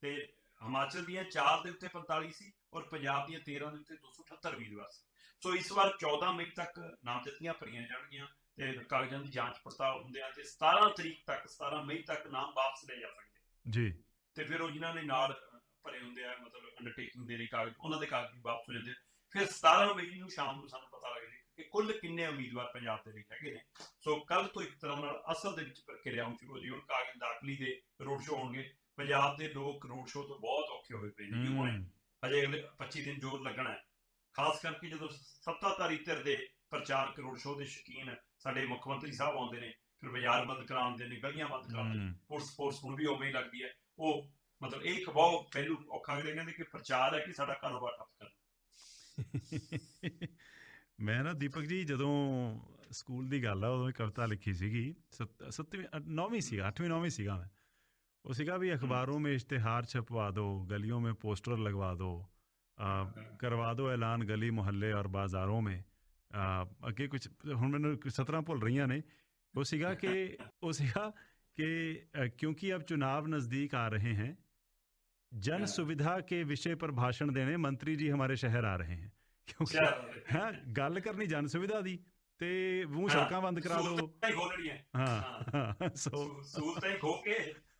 ਤੇ ਹਿਮਾਚਲ ਦੀਆਂ 4 ਦੇ ਉੱਤੇ 45 ਸੀ ਔਰ ਪੰਜਾਬ ਦੀਆਂ 13 ਦੇ ਉੱਤੇ 278 ਉਮੀਦਵਾਰ ਸੀ। ਸੋ ਇਸ ਵਾਰ 14 ਮਈ ਤੱਕ ਨਾਮਜ਼ਦਗੀਆਂ ਭਰੀਆਂ ਜਾਣਗੀਆਂ ਤੇ ਕਾਗਜ਼ਾਂ ਦੀ ਜਾਂਚ ਪੜਤਾਲ ਹੁੰਦਿਆਂ ਤੇ 17 ਤਰੀਕ ਤੱਕ 17 ਮਈ ਤੱਕ ਨਾਮ ਵਾਪਸ ਲਏ ਜਾ ਸਕਦੇ ਜੀ। ਤੇ ਫਿਰ ਉਹ ਜਿਨ੍ਹਾਂ ਨੇ ਨਾਲ ਭਰੇ ਹੁੰਦੇ ਆ ਮਤਲਬ ਅੰਡਰਟੇਕਿੰਗ ਦੇ ਲਈ ਕਾਗਜ਼ ਉਹਨਾਂ ਦੇ ਕਾਗਜ਼ ਵੀ ਵਾਪਸ ਹੋ ਜਾਂਦੇ ਆ। ਫਿਰ 17 ਮਈ ਨੂੰ ਸ਼ਾਮ ਨੂੰ ਸਾਨੂੰ ਪਤਾ ਲੱਗ ਜਾਏਗਾ ਕਿ ਕੁੱਲ ਕਿੰਨੇ ਉਮੀਦਵਾਰ ਪੰਜਾਬ ਦੇ ਲਈ ਹੈਗੇ ਨੇ। ਸੋ ਕੱਲ ਤੋਂ ਇੱਕ ਤਰ੍ਹਾਂ ਨਾਲ ਅਸਲ ਦੇ ਵਿੱਚ ਪ੍ਰਕਿਰਿਆ ਹੁਣ ਸ਼ੁਰੂ ਹੋ ਜੀ ਹੁਣ ਕਾਗਜ਼ ਦਾਖਲੀ ਦੇ ਰੋਡ ਸ਼ੋਅ ਹੋਣਗੇ। ਪੰਜਾਬ ਦੇ ਲੋਕ ਰੋਡ ਸ਼ੋਅ ਤੋਂ ਬਹੁਤ ਔਖੇ ਹੋਏ ਪਏ ਨੇ ਕਿਉਂ ਅਜੇ ਅਗਲੇ 25 ਦਿਨ ਜ਼ੋਰ ਲੱਗਣਾ ਹੈ। ਖਾਸ ਕਰਕੇ ਜਦੋਂ ਸੱਤਾਧਾਰੀ ਧਿਰ ਦੇ ਪ੍ਰਚਾਰਕ ਰੋਡ ਸ਼ੋਅ ਦੇ ਸ਼ੌਕੀਨ ਸਾਡੇ ਮੁੱਖ ਮੰਤਰੀ ਸਾਹਿਬ ਆਉਂਦੇ ਨੇ ਫਿਰ ਬਾਜ਼ਾਰ ਬੰਦ ਕਰਾਉਂਦੇ ਨੇ ਗਲੀਆਂ ਬੰਦ ਕਰਾਉਂਦੇ ਨੇ ਪੁਲਿਸ ਫੋਰਸ ਹੁਣ ਵੀ ਉਵੇਂ ਹੀ ਲੱਗਦੀ ਹੈ। ਉਹ ਮਤਲਬ ਇਹ ਇੱਕ ਬਹੁਤ ਪਹਿਲੂ ਔਖਾ ਅਗਲੇ ਕਹਿੰਦੇ ਕਿ ਪ੍ਰਚਾਰ ਹੈ ਕਿ ਸਾਡਾ ਕਾਰੋਬਾਰ ਠੱਪ ਕਰਨਾ। ਮੈਂ ਨਾ ਦੀਪਕ ਜੀ ਜਦੋਂ ਸਕੂਲ ਦੀ ਗੱਲ ਆ ਉਦੋਂ ਇੱਕ ਕਵਿਤਾ ਲਿਖੀ ਸੀਗੀ ਸੱਤ- ਸੱਤਵੀਂ ਅ, ਨੌਵੀਂ ਸੀ 8ਵੀਂ 9ਵੀਂ ਸੀਗਾ ਮੈਂ। ਉਹ ਸੀਗਾ ਵੀ अखबारों में इश्तहार छपवा दो गलियों में पोस्टर लगवा दो ਕਰਵਾ ਦੋ ਐਲਾਨ ਗਲੀ ਮੁਹੱਲੇ ਔਰ ਬਾਜ਼ਾਰੋਂ ਮੇ ਅੱਗੇ ਕੁਝ ਹੁਣ ਮੈਨੂੰ 17 ਭੁੱਲ ਰਹੀਆਂ ਨੇ ਉਹ ਸੀਗਾ ਕਿ ਉਹ ਸੀਗਾ ਕਿ ਕਿਉਂਕਿ ਅਬ ਚੁਣਾਵ ਨਜ਼ਦੀਕ ਆ ਰਹੇ हैं ਜਨ ਸੁਵਿਧਾ ਕੇ ਵਿਸ਼ੇ ਪਰ ਭਾਸ਼ਣ ਦੇਣੇ ਮੰਤਰੀ ਜੀ ਹਮਾਰੇ ਸ਼ਹਿਰ ਆ ਰਹੇ हैं। ਕਿਉਂਕਿ हाँ। ਗੱਲ ਕਰਨੀ ਜਨ ਸੁਵਿਧਾ ਦੀ ਤੇ ਮੂੰਹ ਸੜਕਾਂ ਬੰਦ ਕਰਾ ਦੋ ਹਾਂ ਸੋ ਸੂਤਾਂ ਹੀ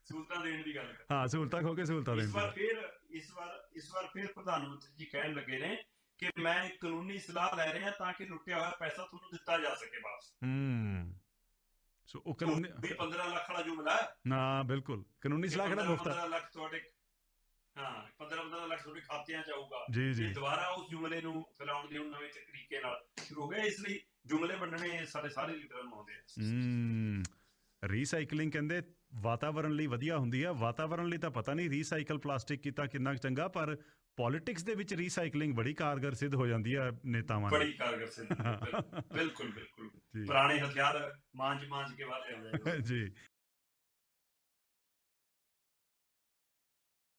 ਸਹੂਲਤਾਂ ਦੇਣ ਦੀ ਗੱਲ ਕਰ। ਹਾਂ ਸਹੂਲਤਾਂ ਖੋ ਕੇ ਸਹੂਲਤਾਂ ਇਸ ਵਾਰ ਦੇਣ ਫਿਰ ਇਸ ਵਾਰ ਇਸ ਵਾਰ ਫਿਰ ਪ੍ਰਧਾਨ ਮੰਤਰੀ ਜੀ ਕਹਿਣ ਲੱਗੇ ਨੇ ਕਿ ਮੈਂ ਇੱਕ ਕਾਨੂੰਨੀ ਸਲਾਹ ਲੈ ਰਿਹਾ ਤਾਂ ਕਿ ਲੁੱਟਿਆ ਹੋਇਆ ਪੈਸਾ ਤੁਹਾਨੂੰ ਦਿੱਤਾ ਜਾ ਸਕੇ ਵਾਪਸ। ਹੂੰ। ਸੋ ਉਹ ਕਾਨੂੰਨੀ ਵੀ 15 ਲੱਖ ਵਾਲਾ ਜੋ ਮਿਲਾ ਨਾ ਬਿਲਕੁਲ। ਕਾਨੂੰਨੀ ਸਲਾਹ ਕਿਹੜਾ ਮੁਫਤ ਹੈ? 15 ਲੱਖ ਤੁਹਾਡੇ ਹਾਂ 15 15 ਲੱਖ ਤੁਹਾਡੇ ਖਾਤਿਆਂ ਚ ਆਊਗਾ। ਜੀ ਜੀ। ਦੁਬਾਰਾ ਉਸ ਜੁਮਲੇ ਨੂੰ ਫੈਲਾਉਣ ਦੇ ਨਵੇਂ ਤਰੀਕੇ ਨਾਲ ਸ਼ੁਰੂ ਹੋ ਗਿਆ। ਇਸ ਲਈ ਜੁਮਲੇ ਵੰਡਣੇ ਸਾਡੇ ਸਾਰੇ ਲੀਡਰਾਂ ਨੂੰ ਆਉਂਦੇ ਆ। ਹਮ ਰੀਸਾਈਕਲਿੰਗ ਕਹਿੰਦੇ ਵਾਤਾਵਰਣ ਲਈ ਵਧੀਆ ਹੁੰਦੀ ਆ। ਵਾਤਾਵਰਣ ਲਈ ਤਾਂ ਪਤਾ ਨਹੀਂ ਰੀਸਾਈਕਲ ਪਲਾਸਟਿਕ ਕੀਤਾ ਕਿੰਨਾ ਚੰਗਾ ਪਰ ਪੋਲਿਟਿਕਸ ਦੇ ਵਿੱਚ ਰੀਸਾਈਕਲਿੰਗ ਬੜੀ ਕਾਰਗਰ ਸਿੱਧ ਹੋ ਜਾਂਦੀ ਆ ਨੇਤਾਵਾਂ ਦੀ ਬੜੀ ਕਾਰਗਰ ਸਿੱਧ ਬਿਲਕੁਲ ਬਿਲਕੁਲ। ਪੁਰਾਣੇ ਹਥਿਆਰ ਮਾਂਜ ਮਾਂਜ ਕੇ ਵਾਲੇ ਆਉਂਦੇ ਜੀ।